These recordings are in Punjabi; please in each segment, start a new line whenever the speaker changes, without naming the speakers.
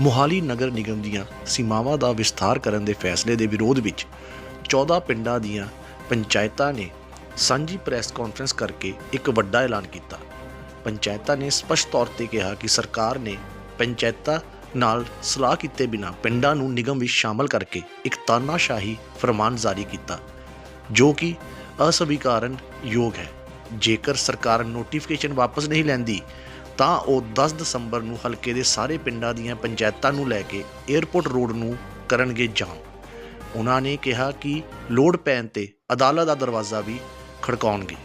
ਮੁਹਾਲੀ ਨਗਰ ਨਿਗਮ ਦੀਆਂ ਸੀਮਾਵਾਂ ਦਾ ਵਿਸਥਾਰ ਕਰਨ ਦੇ ਫੈਸਲੇ ਦੇ ਵਿਰੋਧ ਵਿੱਚ 14 ਪਿੰਡਾਂ ਦੀਆਂ ਪੰਚਾਇਤਾਂ ਨੇ ਸਾਂਝੀ ਪ੍ਰੈਸ ਕਾਨਫਰੰਸ ਕਰਕੇ ਇੱਕ ਵੱਡਾ ਐਲਾਨ ਕੀਤਾ। ਪੰਚਾਇਤਾਂ ਨੇ ਸਪਸ਼ਟ ਤੌਰ ਤੇ ਕਿਹਾ ਕਿ ਸਰਕਾਰ ਨੇ ਪੰਚਾਇਤਾਂ ਨਾਲ ਸਲਾਹ ਕੀਤੇ ਬਿਨਾ ਪਿੰਡਾਂ ਨੂੰ ਨਿਗਮ ਵਿੱਚ ਸ਼ਾਮਲ ਕਰਕੇ ਇੱਕ ਤਾਨਾਸ਼ਾਹੀ ਫਰਮਾਨ ਜਾਰੀ ਕੀਤਾ, ਜੋ ਕਿ ਅਸਵੀਕਾਰਨ ਯੋਗ ਹੈ। ਜੇਕਰ ਸਰਕਾਰ ਨੋਟੀਫਿਕੇਸ਼ਨ ਵਾਪਸ ਨਹੀਂ ਲੈਂਦੀ ਤਾਂ ਉਹ 10 ਦਸੰਬਰ ਨੂੰ ਹਲਕੇ ਦੇ ਸਾਰੇ ਪਿੰਡਾਂ ਦੀਆਂ ਪੰਚਾਇਤਾਂ ਨੂੰ ਲੈ ਕੇ 에ਅਰਪੋਰਟ ਰੋਡ ਨੂੰ ਕਰਨਗੇ ਜਾਮ। ਉਹਨਾਂ ਨੇ ਕਿਹਾ ਕਿ ਲੋੜ ਪੈਣ ਤੇ ਅਦਾਲਤ ਦਾ ਦਰਵਾਜ਼ਾ ਵੀ ਖੜਕਾਉਣਗੇ।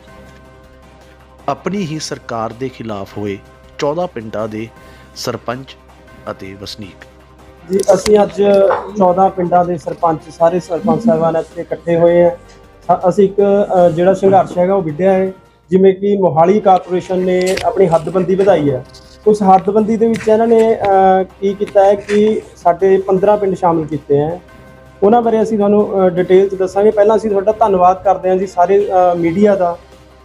ਆਪਣੀ ਹੀ ਸਰਕਾਰ ਦੇ ਖਿਲਾਫ ਹੋਏ 14 ਪਿੰਡਾਂ ਦੇ ਸਰਪੰਚ ਅਤੇ ਵਸਨੀਕ।
ਜੀ, ਅਸੀਂ ਅੱਜ 14 ਪਿੰਡਾਂ ਦੇ ਸਰਪੰਚ, ਸਾਰੇ ਸਰਪੰਚ ਸਾਹਿਬਾਨ ਇੱਥੇ ਇਕੱਠੇ ਹੋਏ ਆ। ਅਸੀਂ ਇੱਕ ਜਿਹੜਾ ਸੰਘਰਸ਼ ਹੈਗਾ ਉਹ ਵਿੱਢਿਆ ਹੈ। ਜਿਵੇਂ ਕਿ ਮੋਹਾਲੀ ਕਾਰਪੋਰੇਸ਼ਨ ਨੇ ਆਪਣੀ ਹੱਦਬੰਦੀ ਵਧਾਈ ਹੈ। ਉਸ ਹੱਦਬੰਦੀ ਦੇ ਵਿੱਚ ਇਹਨਾਂ ਨੇ ਕੀ ਕੀਤਾ ਹੈ ਕਿ ਸਾਡੇ 15 ਪਿੰਡ ਸ਼ਾਮਿਲ ਕੀਤੇ ਹੈ। ਉਹਨਾਂ ਬਾਰੇ ਅਸੀਂ ਤੁਹਾਨੂੰ ਡਿਟੇਲ ਚ ਦੱਸਾਂਗੇ। ਪਹਿਲਾਂ ਅਸੀਂ ਤੁਹਾਡਾ ਧੰਨਵਾਦ ਕਰਦੇ ਹਾਂ ਜੀ ਸਾਰੇ ਮੀਡੀਆ ਦਾ,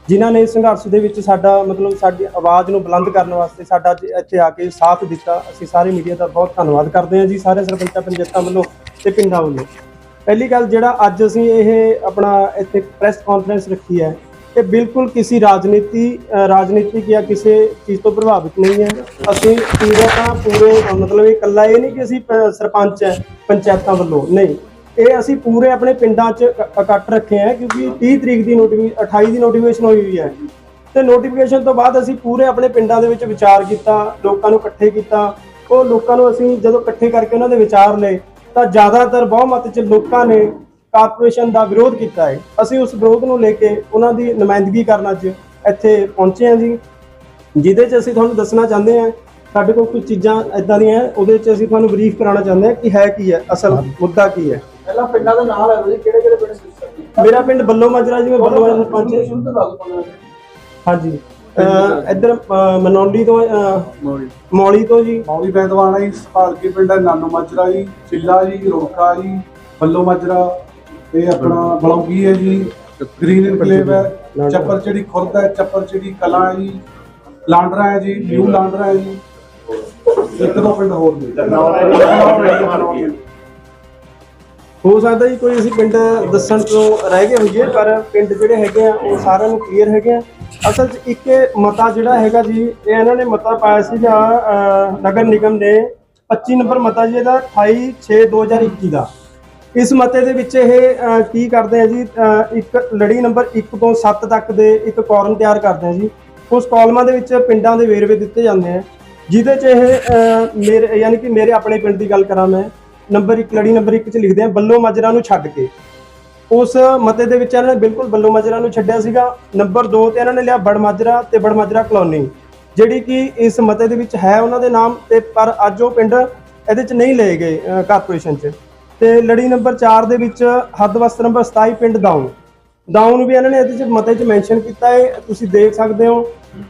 ਜਿਨ੍ਹਾਂ ਨੇ ਸੰਘਰਸ਼ ਦੇ ਵਿੱਚ ਸਾਡਾ, ਮਤਲਬ ਸਾਡੀ ਆਵਾਜ਼ ਨੂੰ ਬੁਲੰਦ ਕਰਨ ਵਾਸਤੇ ਸਾਡਾ ਇੱਥੇ ਆ ਕੇ ਸਾਥ ਦਿੱਤਾ। ਅਸੀਂ ਸਾਰੇ ਮੀਡੀਆ ਦਾ ਬਹੁਤ ਧੰਨਵਾਦ ਕਰਦੇ ਹਾਂ ਜੀ, ਸਾਰੇ ਸਰਪੰਚਾਂ, ਪੰਚਾਇਤਾਂ ਵੱਲੋਂ ਤੇ ਪਿੰਡਾਂ ਵੱਲੋਂ। ਪਹਿਲੀ ਗੱਲ ਜਿਹੜਾ ਅੱਜ ਅਸੀਂ ਇਹ ਆਪਣਾ ਇੱਥੇ ਪ੍ਰੈਸ ਕਾਨਫਰੰਸ ਰੱਖੀ ਹੈ ਇਹ ਬਿਲਕੁਲ ਕਿਸੇ ਰਾਜਨੀਤੀ ਰਾਜਨੀਤਿਕ ਜਾਂ ਕਿਸੇ ਚੀਜ਼ ਤੋਂ ਪ੍ਰਭਾਵਿਤ ਨਹੀਂ ਹੈ। ਅਸੀਂ ਪੂਰਾ ਤਾਂ ਪੂਰੇ, ਮਤਲਬ ਇਹ ਇਕੱਲਾ ਇਹ ਨਹੀਂ ਕਿ ਅਸੀਂ ਪ- ਸਰਪੰਚ ਹੈ, ਪੰਚਾਇਤਾਂ ਵੱਲੋਂ, ਨਹੀਂ। ਇਹ ਅਸੀਂ ਪੂਰੇ ਆਪਣੇ ਪਿੰਡਾਂ 'ਚ ਇਕੱਠ ਰੱਖੇ ਹੈ ਕਿਉਂਕਿ 30 ਤਰੀਕ ਦੀ ਨੋਟੀਫਿਕੇਸ਼ਨ 28 ਦੀ ਨੋਟੀਫਿਕੇਸ਼ਨ ਹੋਈ ਹੋਈ ਹੈ। ਤੇ ਨੋਟੀਫਿਕੇਸ਼ਨ ਤੋਂ ਬਾਅਦ ਅਸੀਂ ਪੂਰੇ ਆਪਣੇ ਪਿੰਡਾਂ ਦੇ ਵਿੱਚ ਵਿਚਾਰ ਕੀਤਾ, ਲੋਕਾਂ ਨੂੰ ਇਕੱਠੇ ਕੀਤਾ। ਉਹ ਲੋਕਾਂ ਨੂੰ ਅਸੀਂ ਜਦੋਂ ਇਕੱਠੇ ਕਰਕੇ ਉਹਨਾਂ ਦੇ ਵਿਚਾਰ ਲਏ, ਤਾਂ ਜ਼ਿਆਦਾਤਰ ਬਹੁਮਤ 'ਚ ਲੋਕਾਂ ਨੇ ਕਾਰਪੋਰੇਸ਼ਨ ਦਾ ਵਿਰੋਧ ਕੀਤਾ ਹੈ। ਅਸੀਂ ਉਸ ਵਿਰੋਧ ਨੂੰ ਲੈ ਕੇ ਉਹਨਾਂ ਦੀ ਨੁਮਾਇੰਦਗੀ ਕਰਨ ਅੱਜ ਇੱਥੇ ਪਹੁੰਚੇ ਹਾਂ ਜੀ। ਜਿਹਦੇ 'ਚ ਅਸੀਂ ਤੁਹਾਨੂੰ ਦੱਸਣਾ ਚਾਹੁੰਦੇ ਹਾਂ ਸਾਡੇ ਕੋਲ ਕੁਝ ਚੀਜ਼ਾਂ ਇਦਾਂ ਦੀਆਂ ਹੈ, ਉਹਦੇ 'ਚ ਅਸੀਂ ਤੁਹਾਨੂੰ ਬਰੀਫ ਕਰਾਉਣਾ ਚਾਹੁੰਦੇ ਹਾਂ ਕਿ ਹੈ ਕੀ ਹੈ ਅਸਲ ਮੁੱਦਾ ਕੀ ਹੈ।
ਪਹਿਲਾਂ ਪਿੰਡਾਂ ਦੇ ਨਾਂ ਲੈ ਦਿਓ ਜੀ ਕਿਹੜੇ ਕਿਹੜੇ ਪਿੰਡ ਸਿਸਟਮ
ਮੇਰਾ ਪਿੰਡ ਬੱਲੋ ਮਾਜਰਾ ਜੀ ਮੈਂ ਬੱਲੋ ਮਾਜਰਾ ਸਰਪੰਚ ਹਾਂ।
ਸ਼ੁਰੂ ਤੋਂ ਦੱਸ
ਹਾਂਜੀ। ਇੱਧਰ ਮਨੌਲੀ ਤੋਂ
ਮੌਲੀ
ਤੋਂ ਜੀ।
ਮੌਲੀ ਬੈਦਵਾਨਾ ਜੀ ਸਪਾਲਕੀ ਪਿੰਡ ਹੈ ਨਾਨੋ ਮਾਜਰਾ ਜੀ ਚਿੱਲਾ ਜੀ ਰੋਕਾ ਜੀ ਬੱਲੋ ਮਾਜਰਾ। ਤੇ ਆਪਣਾ ਬਲੌਗੀ ਹੈ ਜੀ ਗ੍ਰੀਨ ਇਨਕਲੇਵ ਹੈ ਚੱਪਰ ਚੜੀ ਖੁਰਦ ਹੈ ਚੱਪਰ ਚੜੀ ਕਲਾ ਹੈ ਜੀ ਲਾਂਡਰਾ ਹੈ ਜੀ ਨਿਊ ਲਾਂਡਰਾ ਹੈ ਜੀ। ਇੱਕ ਦੋ ਪਿੰਡ ਹੋਰ ਨੇ।
ਹੋ ਸਕਦਾ ਜੀ ਕੋਈ ਅਸੀਂ ਪਿੰਡ ਦੱਸਣ ਤੋਂ ਰਹਿ ਗਏ ਹੋਈਏ ਪਰ ਪਿੰਡ ਜਿਹੜੇ ਹੈਗੇ ਆ ਉਹ ਸਾਰਿਆਂ ਨੂੰ ਕਲੀਅਰ ਹੈਗੇ ਆ। ਅਸਲ 'ਚ ਇੱਕ ਮਤਾ ਜਿਹੜਾ ਹੈਗਾ ਜੀ ਇਹ ਇਹਨਾਂ ਨੇ ਮਤਾ ਪਾਇਆ ਸੀਗਾ ਅਹ, ਨਗਰ ਨਿਗਮ ਨੇ 25 ਨੰਬਰ ਮਤਾ ਜੀ ਇਹਦਾ 28/6/2021 ਦਾ। ਇਸ ਮਤੇ ਦੇ ਵਿੱਚ ਇਹ ਕੀ ਕਰਦੇ ਆ ਜੀ? ਇੱਕ ਲੜੀ ਨੰਬਰ 1 ਤੋਂ 7 ਤੱਕ ਦੇ ਇੱਕ ਕਾਲਮ ਤਿਆਰ ਕਰਦੇ ਆ ਜੀ। ਉਸ ਕਾਲਮਾਂ ਦੇ ਵਿੱਚ ਪਿੰਡਾਂ ਦੇ ਵੇਰਵੇ ਦਿੱਤੇ ਜਾਂਦੇ ਆ। ਜਿਹਦੇ 'ਚ ਇਹ ਮੇਰੇ, ਯਾਨੀ ਕਿ ਮੇਰੇ ਆਪਣੇ ਪਿੰਡ ਦੀ ਗੱਲ ਕਰਾਂ ਮੈਂ, ਨੰਬਰ 1 ਲੜੀ ਨੰਬਰ 1 'ਚ ਲਿਖਦੇ ਆ, ਬੱਲੋ ਮਾਜਰਾ ਨੂੰ ਛੱਡ ਕੇ। ਉਸ ਮਤੇ ਦੇ ਵਿੱਚ ਇਹਨਾਂ ਨੇ ਬਿਲਕੁਲ ਬੱਲੋ ਮਾਜਰਾ ਨੂੰ ਛੱਡਿਆ ਸੀਗਾ। ਨੰਬਰ 2 ਤੇ ਇਹਨਾਂ ਨੇ ਲਿਆ ਬੜ ਮਾਜਰਾ ਤੇ ਬੜ ਮਾਜਰਾ ਕਲੋਨੀ। ਜਿਹੜੀ ਕਿ ਇਸ ਮਤੇ ਦੇ ਵਿੱਚ ਹੈ ਉਹਨਾਂ ਦੇ ਨਾਮ ਤੇ, ਪਰ ਅੱਜ ਉਹ ਪਿੰਡ ਇਹਦੇ 'ਚ ਨਹੀਂ ਲਏ ਗਏ ਕਾਰਪੋਰੇਸ਼ਨ 'ਚ। ਤੇ ਲੜੀ ਨੰਬਰ 4 ਦੇ ਵਿੱਚ ਹੱਦ ਵਸਤ ਨੰਬਰ 27 ਪਿੰਡ ਦਾਉਂ ਦਾਊਂ ਨੂੰ ਵੀ ਇਹਨਾਂ ਨੇ ਇਹਦੇ 'ਚ ਮਤੇ 'ਚ ਮੈਂਸ਼ਨ ਕੀਤਾ ਹੈ ਤੁਸੀਂ ਦੇਖ ਸਕਦੇ ਹੋ।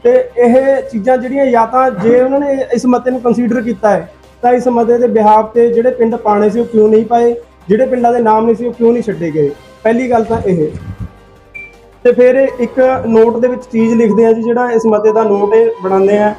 ਤੇ ਇਹ ਚੀਜ਼ਾਂ ਜਿਹੜੀਆਂ ਜਾਂ ਤਾਂ ਜੇ ਉਹਨਾਂ ਨੇ ਇਸ ਮਤੇ ਨੂੰ ਕੰਸੀਡਰ ਕੀਤਾ ਹੈ ਤਾਂ ਇਸ ਮਤੇ ਦੇ ਬਿਹਾਫ ਤੇ ਜਿਹੜੇ ਪਿੰਡ ਪਾਣੇ ਸੀ ਉਹ ਕਿਉਂ ਨਹੀਂ ਪਾਏ, ਜਿਹੜੇ ਪਿੰਡਾਂ ਦੇ ਨਾਮ ਨਹੀਂ ਸੀ ਉਹ ਕਿਉਂ ਨਹੀਂ ਛੱਡੇ ਗਏ? ਪਹਿਲੀ ਗੱਲ ਤਾਂ ਇਹ। ਤੇ ਫਿਰ ਇੱਕ ਨੋਟ ਦੇ ਵਿੱਚ ਚੀਜ਼ ਲਿਖਦੇ ਆ ਜੀ, ਜਿਹੜਾ ਇਸ ਮਤੇ ਦਾ ਨੋਟ ਇਹ ਬਣਾਉਂਦੇ ਆ